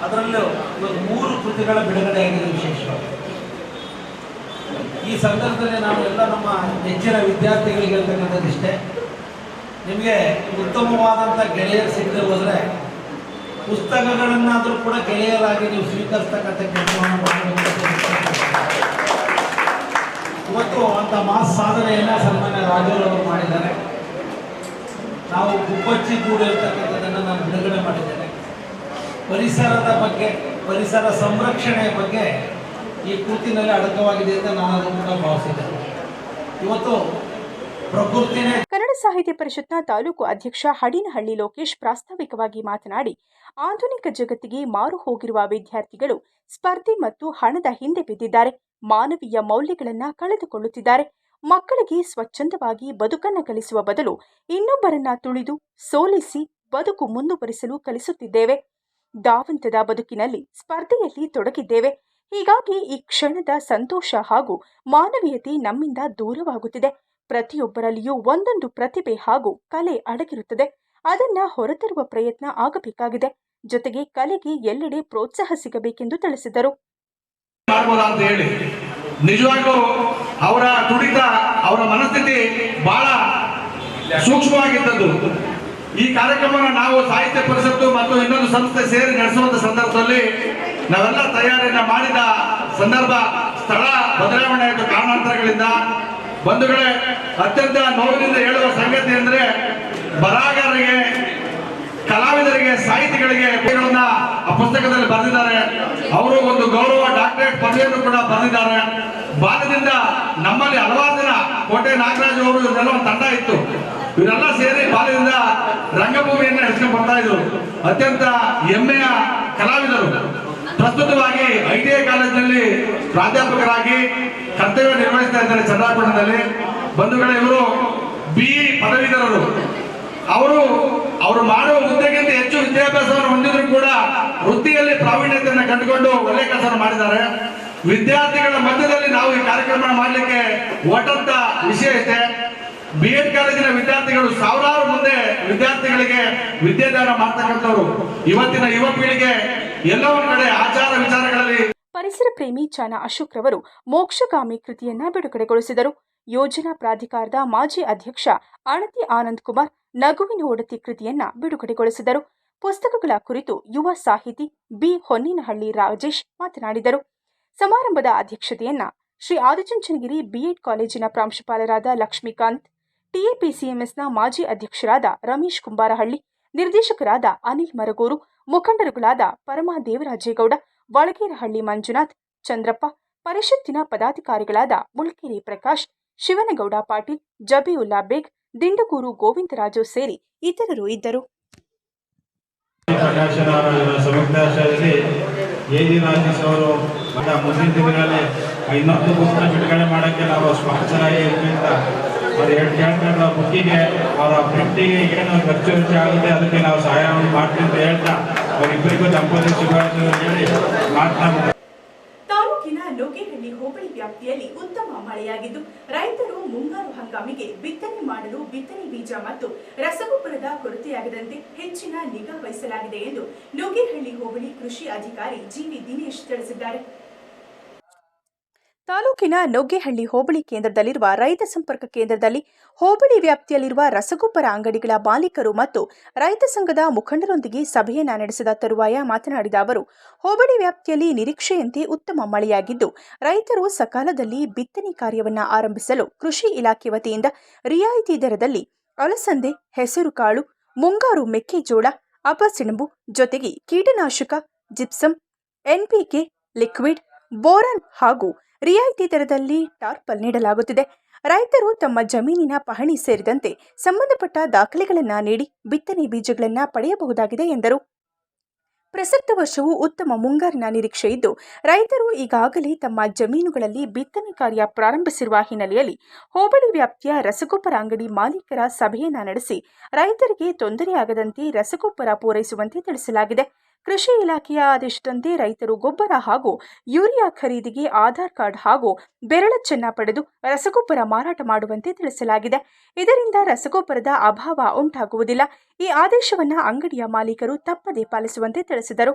ಅದರಲ್ಲೂ ಇವತ್ತು ಮೂರು ಕೃತಿಗಳ ಬಿಡುಗಡೆ ಆಗಿದೆ ವಿಶೇಷವಾಗಿ. ಈ ಸಂದರ್ಭದಲ್ಲಿ ನಾವು ಎಲ್ಲ ನಮ್ಮ ಹೆಚ್ಚಿನ ವಿದ್ಯಾರ್ಥಿಗಳಿಗೆ ಹೇಳ್ತಕ್ಕಂಥದ್ದಿಷ್ಟೇ ನಿಮಗೆ ಉತ್ತಮವಾದಂಥ ಗೆಳೆಯರು ಸಿಗದೆ ಹೋದರೆ ಪುಸ್ತಕಗಳನ್ನಾದರೂ ಕೂಡ ಗೆಳೆಯರಾಗಿ ನೀವು ಸ್ವೀಕರಿಸ್ತಕ್ಕಂಥ ಕೆಲಸವನ್ನು. ಇವತ್ತು ಅಂತ ಮಾಸ್ ಸಾಧನೆಯನ್ನ ಸನ್ಮಾನ್ಯ ರಾಜುರವರು ಮಾಡಿದ್ದಾರೆ. ನಾವು ಗುಬ್ಬಚ್ಚಿ ಗೂಡು ಇರ್ತಕ್ಕಂಥದ್ದನ್ನು ನಾನು ಬಿಡುಗಡೆ ಮಾಡಿದ್ದೇನೆ. ಪರಿಸರದ ಬಗ್ಗೆ, ಪರಿಸರ ಸಂರಕ್ಷಣೆಯ ಬಗ್ಗೆ ಈ ಕೂತಿನಲ್ಲಿ ಅಡಕವಾಗಿದೆ ಅಂತ ನಾನು ಅದನ್ನು ಕೂಡ ಭಾವಿಸಿದ್ದೇನೆ. ಇವತ್ತು ಪ್ರಕೃತಿನೇ ಕನ್ನಡ ಸಾಹಿತ್ಯ ಪರಿಷತ್ನ ತಾಲೂಕು ಅಧ್ಯಕ್ಷ ಹಡಿನಹಳ್ಳಿ ಲೋಕೇಶ್ ಪ್ರಾಸ್ತಾವಿಕವಾಗಿ ಮಾತನಾಡಿ, ಆಧುನಿಕ ಜಗತ್ತಿಗೆ ಮಾರು ಹೋಗಿರುವ ವಿದ್ಯಾರ್ಥಿಗಳು ಸ್ಪರ್ಧೆ ಮತ್ತು ಹಣದ ಹಿಂದೆ ಬಿದ್ದಿದ್ದಾರೆ. ಮಾನವೀಯ ಮೌಲ್ಯಗಳನ್ನ ಕಳೆದುಕೊಳ್ಳುತ್ತಿದ್ದಾರೆ. ಮಕ್ಕಳಿಗೆ ಸ್ವಚ್ಛಂದವಾಗಿ ಬದುಕನ್ನ ಕಲಿಸುವ ಬದಲು ಇನ್ನೊಬ್ಬರನ್ನ ತುಳಿದು ಸೋಲಿಸಿ ಬದುಕು ಮುಂದುವರಿಸಲು ಕಲಿಸುತ್ತಿದ್ದೇವೆ. ಧಾವಂತದ ಬದುಕಿನಲ್ಲಿ ಸ್ಪರ್ಧೆಯಲ್ಲಿ ತೊಡಗಿದ್ದೇವೆ. ಹೀಗಾಗಿ ಈ ಕ್ಷಣದ ಸಂತೋಷ ಹಾಗೂ ಮಾನವೀಯತೆ ನಮ್ಮಿಂದ ದೂರವಾಗುತ್ತಿದೆ. ಪ್ರತಿಯೊಬ್ಬರಲ್ಲಿಯೂ ಒಂದೊಂದು ಪ್ರತಿಭೆ ಹಾಗೂ ಕಲೆ ಅಡಗಿರುತ್ತದೆ. ಅದನ್ನ ಹೊರತರುವ ಪ್ರಯತ್ನ ಆಗಬೇಕಾಗಿದೆ. ಜೊತೆಗೆ ಕಲೆಗೆ ಎಲ್ಲೆಡೆ ಪ್ರೋತ್ಸಾಹ ಸಿಗಬೇಕೆಂದು ತಿಳಿಸಿದರು. ಮಾಡ್ಬೋದಾ ಅಂತ ಹೇಳಿ. ನಿಜವಾಗ್ಲೂ ಅವರ ತುಡಿತ, ಅವರ ಮನಸ್ಥಿತಿ ಬಹಳ ಸೂಕ್ಷ್ಮವಾಗಿದ್ದದ್ದು. ಈ ಕಾರ್ಯಕ್ರಮನ ನಾವು ಸಾಹಿತ್ಯ ಪರಿಷತ್ತು ಮತ್ತು ಇನ್ನೊಂದು ಸಂಸ್ಥೆ ಸೇರಿ ನಡೆಸುವಂತ ಸಂದರ್ಭದಲ್ಲಿ ನಾವೆಲ್ಲ ತಯಾರಿಯನ್ನ ಮಾಡಿದ ಸಂದರ್ಭ, ಸ್ಥಳ ಬದಲಾವಣೆ ಕಾರಣಾಂತರಗಳಿಂದ. ಬಂಧುಗಳೇ, ಅತ್ಯಂತ ನೋವಿನಿಂದ ಹೇಳುವ ಸಂಗತಿ ಅಂದ್ರೆ ಬರಹಗಾರರಿಗೆ ಕಲಾವಿದರಿಗೆ, ಸಾಹಿತಿಗಳಿಗೆ ಆ ಪುಸ್ತಕದಲ್ಲಿ ಬರೆದಿದ್ದಾರೆ. ಅವರು ಒಂದು ಗೌರವ ಡಾಕ್ಟರೇಟ್ ಪದವಿಯನ್ನು ಕೂಡ ಬರೆದಿದ್ದಾರೆ. ಬಾಲ್ಯದಿಂದ ನಮ್ಮಲ್ಲಿ ಹಲವಾರು ಜನ ಕೋಟೆ ನಾಗರಾಜ್ ಅವರು ಇವರೆಲ್ಲ ಒಂದು ತಂಡ ಇತ್ತು. ಇವರೆಲ್ಲ ಸೇರಿ ಬಾಲ್ಯದಿಂದ ರಂಗಭೂಮಿಯನ್ನ ನಡೆಸ್ಕೊಂಡು ಬರ್ತಾ ಇದ್ರು. ಅತ್ಯಂತ ಹೆಮ್ಮೆಯ ಕಲಾವಿದರು. ಪ್ರಸ್ತುತವಾಗಿ ಐ ಟಿ ಐ ಕಾಲೇಜಿನಲ್ಲಿ ಪ್ರಾಧ್ಯಾಪಕರಾಗಿ ಕರ್ತವ್ಯ ನಿರ್ವಹಿಸ್ತಾ ಇದ್ದಾರೆ ಚಂದ್ರಾಪುರದಲ್ಲಿ ಬಂಧುಗಳ, ಇವರು ಬಿ ಪದವೀಧರರು. ಅವರು ಅವರು ಮಾಡುವ ಹುದ್ದೆಗಿಂತ ಹೆಚ್ಚು ವಿದ್ಯಾಭ್ಯಾಸವನ್ನು ಹೊಂದಿದ್ರು ಕೂಡ ವೃತ್ತಿಯಲ್ಲಿ ಪ್ರಾವೀಣ್ಯತೆಯನ್ನು ಕಂಡುಕೊಂಡು ಒಳ್ಳೆ ಕೆಲಸ ಮಾಡಿದ್ದಾರೆ. ವಿದ್ಯಾರ್ಥಿಗಳ ಮಧ್ಯದಲ್ಲಿ ನಾವು ಈ ಕಾರ್ಯಕ್ರಮ ಮಾಡಲಿಕ್ಕೆ ಒಟ್ಟಂತ ವಿಷಯ ಇದೆ. ಬಿ ಎಡ್ ಕಾಲೇಜಿನ ವಿದ್ಯಾರ್ಥಿಗಳು ಸಾವಿರಾರು ಮುಂದೆ ವಿದ್ಯಾರ್ಥಿಗಳಿಗೆ ವಿದ್ಯಾದಾನ ಮಾಡ್ತಕ್ಕಂಥವ್ರು. ಇವತ್ತಿನ ಯುವ ಪೀಳಿಗೆ ಎಲ್ಲೋ ಕಡೆ ಆಚಾರ ವಿಚಾರಗಳಲ್ಲಿ ಪರಿಸರ ಪ್ರೇಮಿ ಚಾನ ಅಶೋಕ್ ರವರು ಮೋಕ್ಷಗಾಮಿ ಕೃತಿಯನ್ನ ಬಿಡುಗಡೆಗೊಳಿಸಿದರು. ಯೋಜನಾ ಪ್ರಾಧಿಕಾರದ ಮಾಜಿ ಅಧ್ಯಕ್ಷ ಅಣತಿ ಆನಂದ್ ಕುಮಾರ್ ನಗುವಿನ ಒಡತಿ ಕೃತಿಯನ್ನ ಬಿಡುಗಡೆಗೊಳಿಸಿದರು. ಪುಸ್ತಕಗಳ ಕುರಿತು ಯುವ ಸಾಹಿತಿ ಬಿ. ಹೊನ್ನಿನಹಳ್ಳಿ ರಾಜೇಶ್ ಮಾತನಾಡಿದರು. ಸಮಾರಂಭದ ಅಧ್ಯಕ್ಷತೆಯನ್ನ ಶ್ರೀ ಆದಿಚುಂಚನಗಿರಿ ಬಿಎಡ್ ಕಾಲೇಜಿನ ಪ್ರಾಂಶುಪಾಲರಾದ ಲಕ್ಷ್ಮೀಕಾಂತ್ ಟಿಎಪಿಸಿಎಂಎಸ್ನ ಮಾಜಿ ಅಧ್ಯಕ್ಷರಾದ ರಮೇಶ್ ಕುಂಬಾರಹಳ್ಳಿ, ನಿರ್ದೇಶಕರಾದ ಅನಿಲ್ ಮರಗೂರು, ಮುಖಂಡರುಗಳಾದ ಪರಮ ದೇವರಾಜೇಗೌಡ ಬಳಗೇರಹಳ್ಳಿ ಮಂಜುನಾಥ್, ಚಂದ್ರಪ್ಪ, ಪರಿಷತ್ತಿನ ಪದಾಧಿಕಾರಿಗಳಾದ ಮುಳ್ಕೆರೆ ಪ್ರಕಾಶ್, ಶಿವನಗೌಡ ಪಾಟೀಲ್, ಜಬೀವುಲ್ಲಾ ಬೇಗ್ ದಿಂಡಗೂರು ಗೋವಿಂದರಾಜು ಸೇರಿ ಇತರರು ಇದ್ದರು. ಮುಂದಿನ ದಿನಗಳಲ್ಲಿ ಇನ್ನೊಂದು ಪುಸ್ತಕ ಬಿಡುಗಡೆ ಮಾಡೋಕ್ಕೆ ನಾವು ಸ್ಪಾನ್ಸರ್ ಆಗಿದ್ದರಿಂದ ಅವ್ರು ಎರಡು ಕ್ಯಾಂಟ್ಗಳ ಬುಕ್ಕಿಗೆ ಅವರ ಪ್ರಿಂಟಿಗೆ ಏನು ಖರ್ಚು ವೆಚ್ಚ ಆಗುತ್ತೆ, ಅದಕ್ಕೆ ನಾವು ಸಹಾಯವನ್ನು ಮಾಡ್ತೀವಿ ಅಂತ ಹೇಳ್ತಾ ಅವರಿಬ್ಬರಿಗೂ ದಂಪತಿ ಶುಭಾಶಯ ಹೇಳಿ ಮಾತನಾಡ್ತಾರೆ ತಾಲೂಕಿನ ನುಗ್ಗೇಹಳ್ಳಿ ಹೋಬಳಿ ವ್ಯಾಪ್ತಿಯಲ್ಲಿ ಉತ್ತಮ ಮಳೆಯಾಗಿದ್ದು, ರೈತರು ಮುಂಗಾರು ಹಂಗಾಮಿಗೆ ಬಿತ್ತನೆ ಮಾಡಲು ಬಿತ್ತನೆ ಬೀಜ ಮತ್ತು ರಸಗೊಬ್ಬರದ ಕೊರತೆಯಾಗದಂತೆ ಹೆಚ್ಚಿನ ನಿಗಾ ವಹಿಸಲಾಗಿದೆ ಎಂದು ನುಗ್ಗೇಹಳ್ಳಿ ಹೋಬಳಿ ಕೃಷಿ ಅಧಿಕಾರಿ ಜಿವಿ ದಿನೇಶ್ ತಿಳಿಸಿದ್ದಾರೆ. ತಾಲೂಕಿನ ನೊಗ್ಗೆಹಳ್ಳಿ ಹೋಬಳಿ ಕೇಂದ್ರದಲ್ಲಿರುವ ರೈತ ಸಂಪರ್ಕ ಕೇಂದ್ರದಲ್ಲಿ ಹೋಬಳಿ ವ್ಯಾಪ್ತಿಯಲ್ಲಿರುವ ರಸಗೊಬ್ಬರ ಅಂಗಡಿಗಳ ಮಾಲೀಕರು ಮತ್ತು ರೈತ ಸಂಘದ ಮುಖಂಡರೊಂದಿಗೆ ಸಭೆಯನ್ನ ನಡೆಸಿದ ತರುವಾಯ ಮಾತನಾಡಿದ ಅವರು, ಹೋಬಳಿ ವ್ಯಾಪ್ತಿಯಲ್ಲಿ ನಿರೀಕ್ಷೆಯಂತೆ ಉತ್ತಮ ಮಳೆಯಾಗಿದ್ದು, ರೈತರು ಸಕಾಲದಲ್ಲಿ ಬಿತ್ತನೆ ಕಾರ್ಯವನ್ನು ಆರಂಭಿಸಲು ಕೃಷಿ ಇಲಾಖೆ ವತಿಯಿಂದ ರಿಯಾಯಿತಿ ದರದಲ್ಲಿ ಅಲಸಂದೆ, ಹೆಸರುಕಾಳು, ಮುಂಗಾರು ಮೆಕ್ಕೆಜೋಳ, ಅಪಸೆಣಬು ಜೊತೆಗೆ ಕೀಟನಾಶಕ ಜಿಪ್ಸಮ್ ಎನ್ಪಿಕೆ, ಲಿಕ್ವಿಡ್, ಬೋರನ್ ಹಾಗೂ ರಿಯಾಯಿತಿ ದರದಲ್ಲಿ ಟಾರ್ಪಲ್ ನೀಡಲಾಗುತ್ತಿದೆ. ರೈತರು ತಮ್ಮ ಜಮೀನಿನ ಪಹಣಿ ಸೇರಿದಂತೆ ಸಂಬಂಧಪಟ್ಟ ದಾಖಲೆಗಳನ್ನು ನೀಡಿ ಬಿತ್ತನೆ ಬೀಜಗಳನ್ನು ಪಡೆಯಬಹುದಾಗಿದೆ ಎಂದರು. ಪ್ರಸಕ್ತ ವರ್ಷವು ಉತ್ತಮ ಮುಂಗಾರಿನ ನಿರೀಕ್ಷೆ ಇದ್ದು, ರೈತರು ಈಗಾಗಲೇ ತಮ್ಮ ಜಮೀನುಗಳಲ್ಲಿ ಬಿತ್ತನೆ ಕಾರ್ಯ ಪ್ರಾರಂಭಿಸಿರುವ ಹಿನ್ನೆಲೆಯಲ್ಲಿ ಹೋಬಳಿ ವ್ಯಾಪ್ತಿಯ ರಸಗೊಬ್ಬರ ಅಂಗಡಿ ಮಾಲೀಕರ ಸಭೆಯನ್ನ ನಡೆಸಿ ರೈತರಿಗೆ ತೊಂದರೆಯಾಗದಂತೆ ರಸಗೊಬ್ಬರ ಪೂರೈಸುವಂತೆ ತಿಳಿಸಲಾಗಿದೆ. ಕೃಷಿ ಇಲಾಖೆಯ ಆದೇಶದಂತೆ ರೈತರು ಗೊಬ್ಬರ ಹಾಗೂ ಯೂರಿಯಾ ಖರೀದಿಗೆ ಆಧಾರ್ ಕಾರ್ಡ್ ಹಾಗೂ ಬೆರಳಚ್ಚನ್ನ ಪಡೆದು ರಸಗೊಬ್ಬರ ಮಾರಾಟ ಮಾಡುವಂತೆ ತಿಳಿಸಲಾಗಿದೆ. ಇದರಿಂದ ರಸಗೊಬ್ಬರದ ಅಭಾವ ಉಂಟಾಗುವುದಿಲ್ಲ. ಈ ಆದೇಶವನ್ನು ಅಂಗಡಿಯ ಮಾಲೀಕರು ತಪ್ಪದೇ ಪಾಲಿಸುವಂತೆ ತಿಳಿಸಿದರು.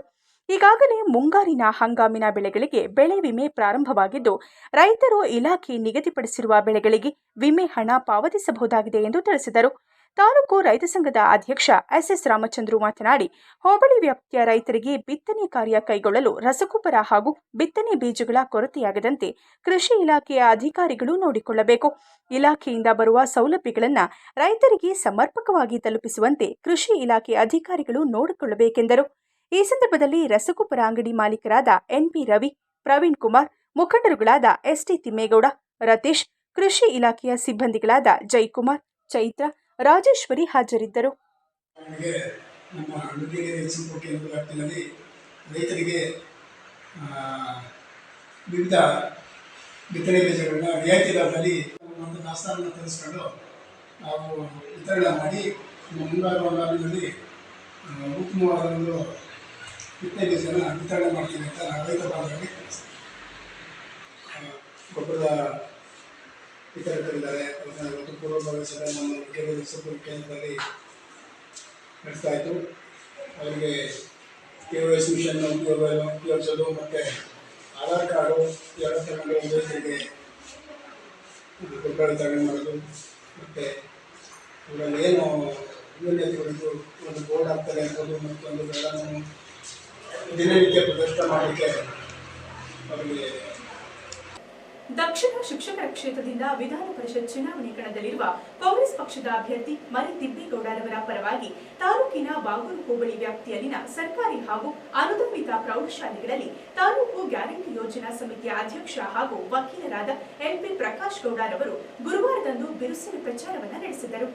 ಈಗಾಗಲೇ ಮುಂಗಾರಿನ ಹಂಗಾಮಿನ ಬೆಳೆಗಳಿಗೆ ಬೆಳೆ ವಿಮೆ ಪ್ರಾರಂಭವಾಗಿದ್ದು, ರೈತರು ಇಲಾಖೆ ನಿಗದಿಪಡಿಸಿರುವ ಬೆಳೆಗಳಿಗೆ ವಿಮೆ ಹಣ ಪಾವತಿಸಬಹುದಾಗಿದೆ ಎಂದು ತಿಳಿಸಿದರು. ತಾಲೂಕು ರೈತ ಸಂಘದ ಅಧ್ಯಕ್ಷ ಎಸ್ಎಸ್ ರಾಮಚಂದ್ರು ಮಾತನಾಡಿ, ಹೋಬಳಿ ವ್ಯಾಪ್ತಿಯ ರೈತರಿಗೆ ಬಿತ್ತನೆ ಕಾರ್ಯ ಕೈಗೊಳ್ಳಲು ರಸಗೊಬ್ಬರ ಹಾಗೂ ಬಿತ್ತನೆ ಬೀಜಗಳ ಕೊರತೆಯಾಗದಂತೆ ಕೃಷಿ ಇಲಾಖೆಯ ಅಧಿಕಾರಿಗಳು ನೋಡಿಕೊಳ್ಳಬೇಕು. ಇಲಾಖೆಯಿಂದ ಬರುವ ಸೌಲಭ್ಯಗಳನ್ನು ರೈತರಿಗೆ ಸಮರ್ಪಕವಾಗಿ ತಲುಪಿಸುವಂತೆ ಕೃಷಿ ಇಲಾಖೆ ಅಧಿಕಾರಿಗಳು ನೋಡಿಕೊಳ್ಳಬೇಕೆಂದರು. ಈ ಸಂದರ್ಭದಲ್ಲಿ ರಸಗೊಬ್ಬರ ಅಂಗಡಿ ಮಾಲೀಕರಾದ ಎನ್ಪಿ ರವಿ, ಪ್ರವೀಣ್ ಕುಮಾರ್, ಮುಖಂಡರುಗಳಾದ ಎಸ್ಟಿ ತಿಮ್ಮೇಗೌಡ, ರತೀಶ್, ಕೃಷಿ ಇಲಾಖೆಯ ಸಿಬ್ಬಂದಿಗಳಾದ ಜೈಕುಮಾರ್, ಚೈತ್ರ ರಾಜೇಶ್ವರಿ ಹಾಜರಿದ್ದರು. ರೈತರಿಗೆ ವಿವಿಧ ಬಿತ್ತನೆ ಬೀಜಗಳನ್ನ ರಿಯಾಯಿತಿ ದರದಲ್ಲಿ ಒಂದು ದಾಸ್ತಾನನ್ನು ತರಿಸ್ಕೊಂಡು ನಾವು ವಿತರಣೆ ಮಾಡಿ ಮುಂಗಾರು ಹಂಗಾಮಿನಲ್ಲಿ ಉತ್ತಮವಾದ ಒಂದು ಬಿತ್ತನೆ ಬೀಜನ ವಿತರಣೆ ಮಾಡ್ತೀವಿ ಅಂತ ನಾವು ರೈತ ಬಾಂಧವರಿಗೆ ಗೊಬ್ಬರದ ವಿತರಕರಿದ್ದಾರೆ ಅವ್ರನ್ನ ಇವತ್ತು ಪೂರ್ವ ಸಭೆ ನಮ್ಮ ನುಗ್ಗೇರಿ ಸುಪ್ರೀಂ ಕೇಂದ್ರದಲ್ಲಿ ನಡೆಸ್ತಾ ಇತ್ತು. ಅವರಿಗೆ ಕೆ ವೈ ಎಸ್ ಮಿಷನ್ ಉಪಯೋಗ ಉಪಯೋಗಿಸೋದು ಮತ್ತು ಆಧಾರ್ ಕಾರ್ಡು ಎರಡು ತಗೊಂಡು ರೈತರಿಗೆ ವಿತರಣೆ ಮಾಡೋದು ಮತ್ತು ಇವರಲ್ಲಿ ಏನು ನ್ಯೂನ್ಯತೆಗಳಿದ್ದು ಒಂದು ಬೋರ್ಡ್ ಆಗ್ತಾರೆ ಅನ್ನೋದು ಮತ್ತೊಂದು ಎಲ್ಲನೂ ದಿನನಿತ್ಯ ಪ್ರದರ್ಶನ ಮಾಡಲಿಕ್ಕೆ ಅವರಿಗೆ ದಕ್ಷಿಣ ಶಿಕ್ಷಕರ ಕ್ಷೇತ್ರದಿಂದ ವಿಧಾನ ಪರಿಷತ್ ಚುನಾವಣೆ ಕಣದಲ್ಲಿರುವ ಕಾಂಗ್ರೆಸ್ ಪಕ್ಷದ ಅಭ್ಯರ್ಥಿ ಮರಿ ತಿಬ್ಬೇಗೌಡರವರ ಪರವಾಗಿ ತಾಲೂಕಿನ ಬಾಗೂರು ಹೋಬಳಿ ವ್ಯಾಪ್ತಿಯಲ್ಲಿನ ಸರ್ಕಾರಿ ಹಾಗೂ ಅನುದಾನಿತ ಪ್ರೌಢಶಾಲೆಗಳಲ್ಲಿ ತಾಲೂಕು ಗ್ಯಾರಂಟಿ ಯೋಜನಾ ಸಮಿತಿಯ ಅಧ್ಯಕ್ಷ ಹಾಗೂ ವಕೀಲರಾದ ಎಂಪಿ ಪ್ರಕಾಶ್ ಗೌಡರವರು ಗುರುವಾರದಂದು ಬಿರುಸಿನ ಪ್ರಚಾರವನ್ನು ನಡೆಸಿದರು.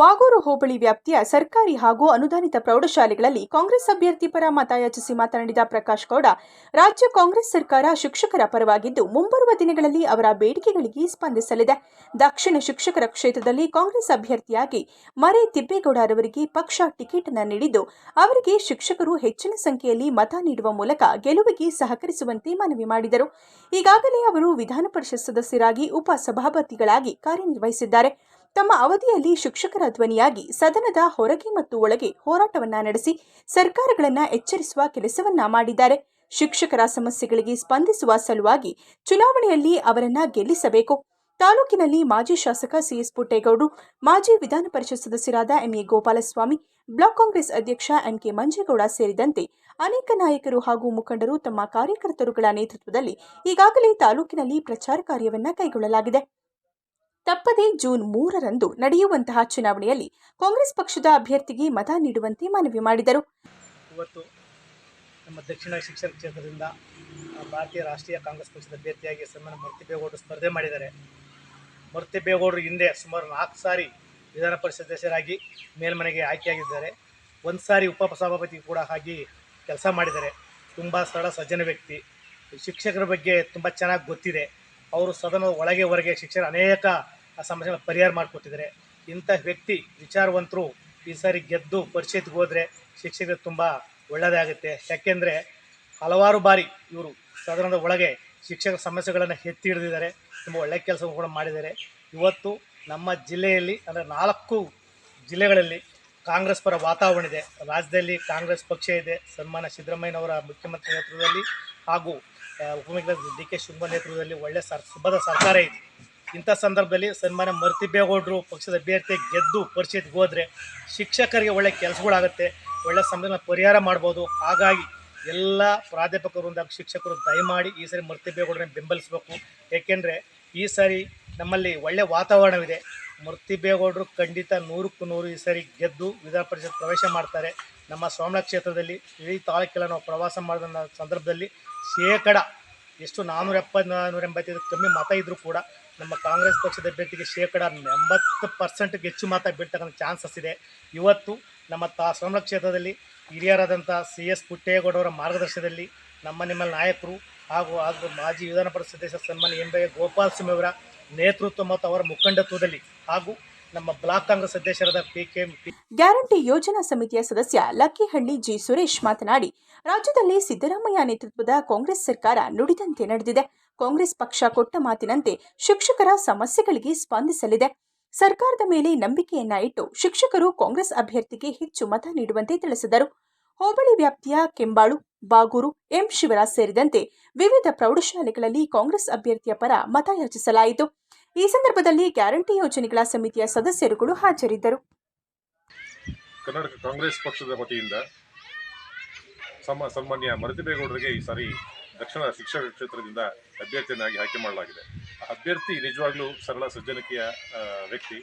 ಬಾಗೂರು ಹೋಬಳಿ ವ್ಯಾಪ್ತಿಯ ಸರ್ಕಾರಿ ಹಾಗೂ ಅನುದಾನಿತ ಪ್ರೌಢಶಾಲೆಗಳಲ್ಲಿ ಕಾಂಗ್ರೆಸ್ ಅಭ್ಯರ್ಥಿ ಪರ ಮತಯಾಚಿಸಿ ಮಾತನಾಡಿದ ಪ್ರಕಾಶ್ ಗೌಡ, ರಾಜ್ಯ ಕಾಂಗ್ರೆಸ್ ಸರ್ಕಾರ ಶಿಕ್ಷಕರ ಪರವಾಗಿದ್ದು ಮುಂಬರುವ ದಿನಗಳಲ್ಲಿ ಅವರ ಬೇಡಿಕೆಗಳಿಗೆ ಸ್ಪಂದಿಸಲಿದೆ. ದಕ್ಷಿಣ ಶಿಕ್ಷಕರ ಕ್ಷೇತ್ರದಲ್ಲಿ ಕಾಂಗ್ರೆಸ್ ಅಭ್ಯರ್ಥಿಯಾಗಿ ಮರೆ ತಿಬ್ಬೇಗೌಡರವರಿಗೆ ಪಕ್ಷ ಟಿಕೆಟ್ ನೀಡಿದ್ದು, ಅವರಿಗೆ ಶಿಕ್ಷಕರು ಹೆಚ್ಚಿನ ಸಂಖ್ಯೆಯಲ್ಲಿ ಮತ ನೀಡುವ ಮೂಲಕ ಗೆಲುವಿಗೆ ಸಹಕರಿಸುವಂತೆ ಮನವಿ ಮಾಡಿದರು. ಈಗಾಗಲೇ ಅವರು ವಿಧಾನ ಪರಿಷತ್ ಸದಸ್ಯರಾಗಿ ಉಪ ಸಭಾಪತಿಗಳಾಗಿ ಕಾರ್ಯನಿರ್ವಹಿಸಿದ್ದಾರೆ. ತಮ್ಮ ಅವಧಿಯಲ್ಲಿ ಶಿಕ್ಷಕರ ಧ್ವನಿಯಾಗಿ ಸದನದ ಹೊರಗೆ ಮತ್ತು ಒಳಗೆ ಹೋರಾಟವನ್ನ ನಡೆಸಿ ಸರ್ಕಾರಗಳನ್ನ ಎಚ್ಚರಿಸುವ ಕೆಲಸವನ್ನ ಮಾಡಿದ್ದಾರೆ. ಶಿಕ್ಷಕರ ಸಮಸ್ಯೆಗಳಿಗೆ ಸ್ಪಂದಿಸುವ ಸಲುವಾಗಿ ಚುನಾವಣೆಯಲ್ಲಿ ಅವರನ್ನ ಗೆಲ್ಲಿಸಬೇಕು. ತಾಲೂಕಿನಲ್ಲಿ ಮಾಜಿ ಶಾಸಕ ಸಿಎಸ್ ಪುಟ್ಟೇಗೌಡರು, ಮಾಜಿ ವಿಧಾನ ಪರಿಷತ್ ಸದಸ್ಯರಾದ ಎಂಎ ಗೋಪಾಲಸ್ವಾಮಿ, ಬ್ಲಾಕ್ ಕಾಂಗ್ರೆಸ್ ಅಧ್ಯಕ್ಷ ಎಂಕೆ ಮಂಜೇಗೌಡ ಸೇರಿದಂತೆ ಅನೇಕ ನಾಯಕರು ಹಾಗೂ ಮುಖಂಡರು ತಮ್ಮ ಕಾರ್ಯಕರ್ತರುಗಳ ನೇತೃತ್ವದಲ್ಲಿ ಈಗಾಗಲೇ ತಾಲೂಕಿನಲ್ಲಿ ಪ್ರಚಾರ ಕಾರ್ಯವನ್ನು ಕೈಗೊಳ್ಳಲಾಗಿದೆ. ತಪ್ಪದೇ ಜೂನ್ ಮೂರರಂದು ನಡೆಯುವಂತಹ ಚುನಾವಣೆಯಲ್ಲಿ ಕಾಂಗ್ರೆಸ್ ಪಕ್ಷದ ಅಭ್ಯರ್ಥಿಗೆ ಮತ ನೀಡುವಂತೆ ಮನವಿ ಮಾಡಿದರು. ಇವತ್ತು ನಮ್ಮ ದಕ್ಷಿಣ ಶಿಕ್ಷಣ ಕ್ಷೇತ್ರದಿಂದ ಭಾರತೀಯ ರಾಷ್ಟ್ರೀಯ ಕಾಂಗ್ರೆಸ್ ಪಕ್ಷದ ಅಭ್ಯರ್ಥಿಯಾಗಿ ಸನ್ಮಾನ ಮರ್ತಿಬೇಗೌಡರು ಸ್ಪರ್ಧೆ ಮಾಡಿದ್ದಾರೆ. ಮರ್ತಿಬೇಗೌಡರು ಹಿಂದೆ ಸುಮಾರು ನಾಲ್ಕು ಸಾರಿ ವಿಧಾನ ಪರಿಷತ್ ಸದಸ್ಯರಾಗಿ ಮೇಲ್ಮನೆಗೆ ಆಯ್ಕೆಯಾಗಿದ್ದಾರೆ. ಒಂದು ಸಾರಿ ಉಪ ಸಭಾಪತಿ ಕೂಡ ಆಗಿ ಕೆಲಸ ಮಾಡಿದ್ದಾರೆ. ತುಂಬ ಸರಳ ಸಜ್ಜನ ವ್ಯಕ್ತಿ. ಶಿಕ್ಷಕರ ಬಗ್ಗೆ ತುಂಬ ಚೆನ್ನಾಗಿ ಗೊತ್ತಿದೆ. ಅವರು ಸದನದ ಒಳಗೆ ಹೊರಗೆ ಶಿಕ್ಷಕರ ಅನೇಕ ಸಮಸ್ಯೆಗಳ ಪರಿಹಾರ ಮಾಡಿಕೊಟ್ಟಿದ್ದಾರೆ. ಇಂಥ ವ್ಯಕ್ತಿ ವಿಚಾರವಂತರು ಈ ಸಾರಿ ಗೆದ್ದು ಪರಿಷತ್ಗೆ ಹೋದರೆ ಶಿಕ್ಷಕರಿಗೆ ತುಂಬ ಒಳ್ಳೆಯದಾಗುತ್ತೆ ಯಾಕೆಂದರೆ ಹಲವಾರು ಬಾರಿ ಇವರು ಸದನದ ಒಳಗೆ ಶಿಕ್ಷಕರ ಸಮಸ್ಯೆಗಳನ್ನು ಎತ್ತಿ ಹಿಡಿದಿದ್ದಾರೆ. ತುಂಬ ಒಳ್ಳೆಯ ಕೆಲಸ ಕೂಡ ಮಾಡಿದ್ದಾರೆ. ಇವತ್ತು ನಮ್ಮ ಜಿಲ್ಲೆಯಲ್ಲಿ ಅಂದರೆ ನಾಲ್ಕು ಜಿಲ್ಲೆಗಳಲ್ಲಿ ಕಾಂಗ್ರೆಸ್ ಪರ ವಾತಾವರಣ ಇದೆ. ರಾಜ್ಯದಲ್ಲಿ ಕಾಂಗ್ರೆಸ್ ಪಕ್ಷ ಇದೆ. ಸನ್ಮಾನ ಸಿದ್ದರಾಮಯ್ಯನವರ ಮುಖ್ಯಮಂತ್ರಿ ನೇತೃತ್ವದಲ್ಲಿ ಹಾಗೂ ಆ, ಉಪಮುಖ್ಯಮಂತ್ರಿ ಡಿ ಕೆ ಶಿವಕುಮಾರ್ ನೇತೃತ್ವದಲ್ಲಿ ಒಳ್ಳೆ ಸರ್ ಸುಭದ ಸರ್ಕಾರ ಇದೆ ಇಂಥ ಸಂದರ್ಭದಲ್ಲಿ ಸನ್ಮಾನ ಮರ್ತಿಬೇಗೌಡರು ಪಕ್ಷದ ಅಭ್ಯರ್ಥಿ ಗೆದ್ದು ಪರಿಷತ್ಗೆ ಹೋದರೆ ಶಿಕ್ಷಕರಿಗೆ ಒಳ್ಳೆ ಕೆಲಸಗಳಾಗುತ್ತೆ ಒಳ್ಳೆ ಸಮಸ್ಯೆನ ಪರಿಹಾರ ಮಾಡ್ಬೋದು. ಹಾಗಾಗಿ ಎಲ್ಲ ಪ್ರಾಧ್ಯಾಪಕರಿಂದ ಶಿಕ್ಷಕರು ದಯಮಾಡಿ ಈ ಸಾರಿ ಮರ್ತಿಬೇಗೌಡರನ್ನ ಬೆಂಬಲಿಸಬೇಕು. ಏಕೆಂದರೆ ಈ ಸಾರಿ ನಮ್ಮಲ್ಲಿ ಒಳ್ಳೆ ವಾತಾವರಣವಿದೆ. ಮರ್ತಿಬೇಗೌಡರು ಖಂಡಿತ ನೂರಕ್ಕೂ ನೂರು ಈ ಸಾರಿ ಗೆದ್ದು ವಿಧಾನ ಪರಿಷತ್ ಪ್ರವೇಶ ಮಾಡ್ತಾರೆ. ನಮ್ಮ ಸೋಮನ ಕ್ಷೇತ್ರದಲ್ಲಿ ಇಡೀ ತಾಲೂಕೆಲ್ಲ ನಾವು ಪ್ರವಾಸ ಮಾಡಿದ ಸಂದರ್ಭದಲ್ಲಿ ಶೇಕಡ ಎಷ್ಟು? ನಾನ್ನೂರ ಎಪ್ಪತ್ತು ನಾನ್ನೂರ ಎಂಬತ್ತೈದು ಕಮ್ಮಿ ಮತ ಇದ್ದರೂ ಕೂಡ ನಮ್ಮ ಕಾಂಗ್ರೆಸ್ ಪಕ್ಷದ ಅಭ್ಯರ್ಥಿಗೆ ಶೇಕಡ ಎಂಬತ್ತು ಪರ್ಸೆಂಟ್ಗೆ ಹೆಚ್ಚು ಮತ ಬೀಳ್ತಕ್ಕಂಥ ಚಾನ್ಸಸ್ ಇದೆ. ಇವತ್ತು ನಮ್ಮ ತಾ ಸೋಮನ ಕ್ಷೇತ್ರದಲ್ಲಿ ಹಿರಿಯರಾದಂಥ ಸಿ ಎಸ್ ಪುಟ್ಟೇಗೌಡವರ ಮಾರ್ಗದರ್ಶನದಲ್ಲಿ ನಮ್ಮ ನಿಮ್ಮ ನಾಯಕರು ಹಾಗೂ ಹಾಗೂ ಮಾಜಿ ವಿಧಾನ ಪರಿಷತ್ ಸದಸ್ಯ ಸನ್ಮಾನ್ಯ ಎಂ ಗೋಪಾಲ್ ಸ್ವಾಮಿ ಅವರ ನೇತೃತ್ವ ಮತ್ತು ಅವರ ಮುಖಂಡತ್ವದಲ್ಲಿ ಹಾಗೂ ನಮ್ಮ ಬ್ಲಾಕ್ ಕಾಂಗ್ರೆಸ್ ಅಧ್ಯಕ್ಷರಾದ ಪಿ ಕೆ ಗ್ಯಾರಂಟಿ ಯೋಜನಾ ಸಮಿತಿಯ ಸದಸ್ಯ ಲಕ್ಕಿಹಳ್ಳಿ ಜಿ ಸುರೇಶ್ ಮಾತನಾಡಿ, ರಾಜ್ಯದಲ್ಲಿ ಸಿದ್ದರಾಮಯ್ಯ ನೇತೃತ್ವದ ಕಾಂಗ್ರೆಸ್ ಸರ್ಕಾರ ನುಡಿದಂತೆ ನಡೆದಿದೆ. ಕಾಂಗ್ರೆಸ್ ಪಕ್ಷ ಕೊಟ್ಟ ಮಾತಿನಂತೆ ಶಿಕ್ಷಕರ ಸಮಸ್ಯೆಗಳಿಗೆ ಸ್ಪಂದಿಸಲಿದೆ. ಸರ್ಕಾರದ ಮೇಲೆ ನಂಬಿಕೆಯನ್ನ ಇಟ್ಟು ಶಿಕ್ಷಕರು ಕಾಂಗ್ರೆಸ್ ಅಭ್ಯರ್ಥಿಗೆ ಹೆಚ್ಚು ಮತ ನೀಡುವಂತೆ ತಿಳಿಸಿದರು. ಹೋಬಳಿ ವ್ಯಾಪ್ತಿಯ ಕೆಂಬಾಳು, ಬಾಗೂರು, ಎಂ ಶಿವರಾಜ್ ಸೇರಿದಂತೆ ವಿವಿಧ ಪ್ರೌಢಶಾಲೆಗಳಲ್ಲಿ ಕಾಂಗ್ರೆಸ್ ಅಭ್ಯರ್ಥಿಯ ಪರ ಮತಯಾಚಿಸಲಾಯಿತು ಈ ಸಂದರ್ಭದಲ್ಲಿ ಗ್ಯಾರಂಟಿ ಯೋಜನೆಗಳ ಸಮಿತಿಯ ಸದಸ್ಯರುಗಳು ಹಾಜರಿದ್ದರು. ಕರ್ನಾಟಕ ಕಾಂಗ್ರೆಸ್ ಪಕ್ಷದ ವತಿಯಿಂದ ಸಮ, ಸನ್ಮಾನ್ಯ ಮರತಿಬೇಗೌಡರಿಗೆ ಈ ಸಾರಿ ದಕ್ಷಿಣ ಶಿಕ್ಷಕ ಕ್ಷೇತ್ರದಿಂದ ಅಭ್ಯರ್ಥಿಯನ್ನಾಗಿ ಆಯ್ಕೆ ಮಾಡಲಾಗಿದೆ. ಅಭ್ಯರ್ಥಿ ನಿಜವಾಗ್ಲೂ ಸರಳ, ಸಜ್ಜನಿಕೆಯ ವ್ಯಕ್ತಿ.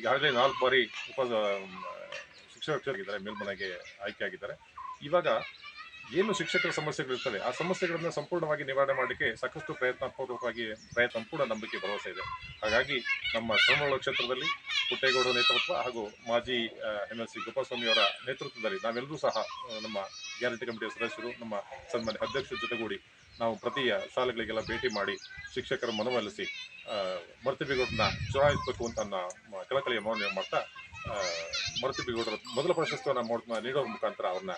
ಈಗಾಗಲೇ ನಾಲ್ಕು ಬಾರಿ ಉಪ ಶಿಕ್ಷಕ ಕ್ಷೇತ್ರ ಮೇಲ್ಮನೆಗೆ ಆಯ್ಕೆಯಾಗಿದ್ದಾರೆ ಇವಾಗ ಏನು ಶಿಕ್ಷಕರ ಸಮಸ್ಯೆಗಳಿರ್ತವೆ ಆ ಸಮಸ್ಯೆಗಳನ್ನು ಸಂಪೂರ್ಣವಾಗಿ ನಿವಾರಣೆ ಮಾಡಲಿಕ್ಕೆ ಸಾಕಷ್ಟು ಪ್ರಯತ್ನಪೂರ್ವಕವಾಗಿ ಪ್ರಯತ್ನ ಕೂಡ ನಂಬಿಕೆ ಭರವಸೆ ಇದೆ. ಹಾಗಾಗಿ ನಮ್ಮ ಸೋಮವಾರ ಕ್ಷೇತ್ರದಲ್ಲಿ ಪುಟ್ಟೇಗೌಡ ನೇತೃತ್ವ ಹಾಗೂ ಮಾಜಿ ಎಂ ಎಲ್ ಸಿ ಗೋಪಾಲಸ್ವಾಮಿ ಅವರ ನೇತೃತ್ವದಲ್ಲಿ ನಾವೆಲ್ಲರೂ ಸಹ ನಮ್ಮ ಗ್ಯಾರಂಟಿ ಕಮಿಟಿಯ ಸದಸ್ಯರು, ನಮ್ಮ ಸನ್ಮಾನ್ಯ ಅಧ್ಯಕ್ಷರ ಜೊತೆಗೂಡಿ ನಾವು ಪ್ರತಿಯ ಶಾಲೆಗಳಿಗೆಲ್ಲ ಭೇಟಿ ಮಾಡಿ ಶಿಕ್ಷಕರ ಮನವೊಲಿಸಿ ಮರ್ತಿಬೇಗೌಡರನ್ನ ಚುನಾಯಿಸಬೇಕು ಅಂತ ಕಳಕಳಿಯ ಮನವಿ ಮಾಡ್ತಾ ಆ, ಮರ್ತಿಬೇಗೌಡರ ಮೊದಲ ಪ್ರಶಸ್ತಿಯನ್ನು ಮೋಡ್- ನೀಡೋದ್ರ ಮುಖಾಂತರ ಅವ್ರನ್ನ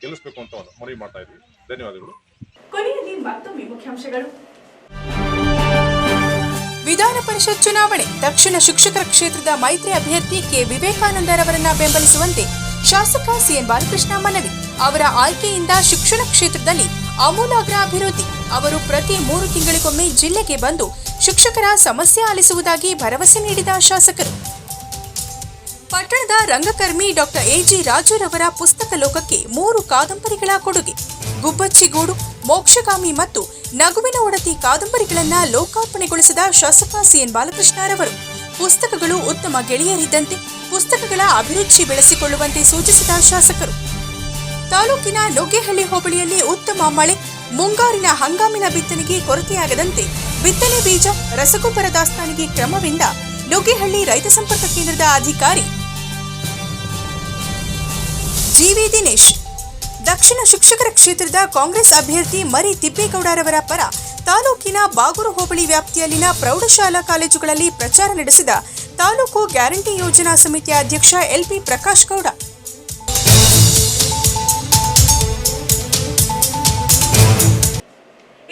ಗೆಲ್ಲಿಸಬೇಕು ಅಂತ ಒಂದು ಮನವಿ ಮಾಡ್ತಾ ಇದ್ವಿ. ಧನ್ಯವಾದಗಳು. ಕೊನೆಯಲ್ಲಿ ಮತ್ತೊಮ್ಮೆ ಮುಖ್ಯಾಂಶಗಳು. ವಿಧಾನ ಪರಿಷತ್ ಚುನಾವಣೆ. ದಕ್ಷಿಣ ಶಿಕ್ಷಕರ ಕ್ಷೇತ್ರದ ಮೈತ್ರಿ ಅಭ್ಯರ್ಥಿ ಕೆ. ವಿವೇಕಾನಂದರವರನ್ನ ಬೆಂಬಲಿಸುವಂತೆ ಶಾಸಕ ಸಿಎನ್ ಬಾಲಕೃಷ್ಣ ಮನವಿ. ಅವರ ಆಯ್ಕೆಯಿಂದ ಶಿಕ್ಷಣ ಕ್ಷೇತ್ರದಲ್ಲಿ ಅಮೂಲಾಗ್ರ ಅಭಿವೃದ್ಧಿ ಅವರು ಪ್ರತಿ ಮೂರು ತಿಂಗಳಿಗೊಮ್ಮೆ ಜಿಲ್ಲೆಗೆ ಬಂದು ಶಿಕ್ಷಕರ ಸಮಸ್ಯೆ ಆಲಿಸುವುದಾಗಿ ಭರವಸೆ ನೀಡಿದ ಶಾಸಕರು. ಪಟ್ಟಣದ ರಂಗಕರ್ಮಿ ಡಾಕ್ಟರ್ ಎಜಿ ರಾಜುರವರ ಪುಸ್ತಕ ಲೋಕಕ್ಕೆ ಮೂರು ಕಾದಂಬರಿಗಳ ಕೊಡುಗೆ. ಗುಬ್ಬಚ್ಚಿಗೂಡು, ಮೋಕ್ಷಗಾಮಿ ಮತ್ತು ನಗುವಿನ ಒಡತಿ ಕಾದಂಬರಿಗಳನ್ನ ಲೋಕಾರ್ಪಣೆಗೊಳಿಸಿದ ಶಾಸಕ ಸಿಎನ್ ಬಾಲಕೃಷ್ಣರವರು. ಪುಸ್ತಕಗಳು ಉತ್ತಮ ಗೆಳೆಯರಿದ್ದಂತೆ ಪುಸ್ತಕಗಳ ಅಭಿರುಚಿ ಬೆಳೆಸಿಕೊಳ್ಳುವಂತೆ ಸೂಚಿಸಿದ ಶಾಸಕರು. ತಾಲೂಕಿನ ನುಗ್ಗೇಹಳ್ಳಿ ಹೋಬಳಿಯಲ್ಲಿ ಉತ್ತಮ ಮಳೆ, ಮುಂಗಾರಿನ ಹಂಗಾಮಿನ ಬಿತ್ತನೆಗೆ ಕೊರತೆಯಾಗದಂತೆ ಬಿತ್ತನೆ ಬೀಜ, ರಸಗೊಬ್ಬರ ದಾಸ್ತಾನಿಗೆ ಕ್ರಮವಿಂದ ನುಗ್ಗೇಹಳ್ಳಿ ರೈತ ಸಂಪರ್ಕ ಕೇಂದ್ರದ ಅಧಿಕಾರಿ ಜಿವಿ ದಿನೇಶ್. ದಕ್ಷಿಣ ಶಿಕ್ಷಕರ ಕ್ಷೇತ್ರದ ಕಾಂಗ್ರೆಸ್ ಅಭ್ಯರ್ಥಿ ಮರಿ ತಿಪ್ಪೇಗೌಡರವರ ಪರ ತಾಲೂಕಿನ ಬಾಗೂರು ಹೋಬಳಿ ವ್ಯಾಪ್ತಿಯಲ್ಲಿನ ಪ್ರೌಢಶಾಲಾ ಕಾಲೇಜುಗಳಲ್ಲಿ ಪ್ರಚಾರ ನಡೆಸಿದ ತಾಲೂಕು ಗ್ಯಾರಂಟಿ ಯೋಜನಾ ಸಮಿತಿಯ ಅಧ್ಯಕ್ಷ ಎಲ್ಪಿ ಪ್ರಕಾಶ್ ಗೌಡ.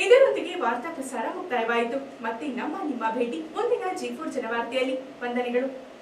ಇದರೊಂದಿಗೆ ವಾರ್ತಾ ಪ್ರಸಾರ ಮುಕ್ತಾಯವಾಯಿತು. ಮತ್ತೆ ನಮ್ಮ ನಿಮ್ಮ ಭೇಟಿ ಮುಂದಿನ ಜಿ ಜನವಾರ್ತೆಯಲ್ಲಿ. ವಂದನೆಗಳು.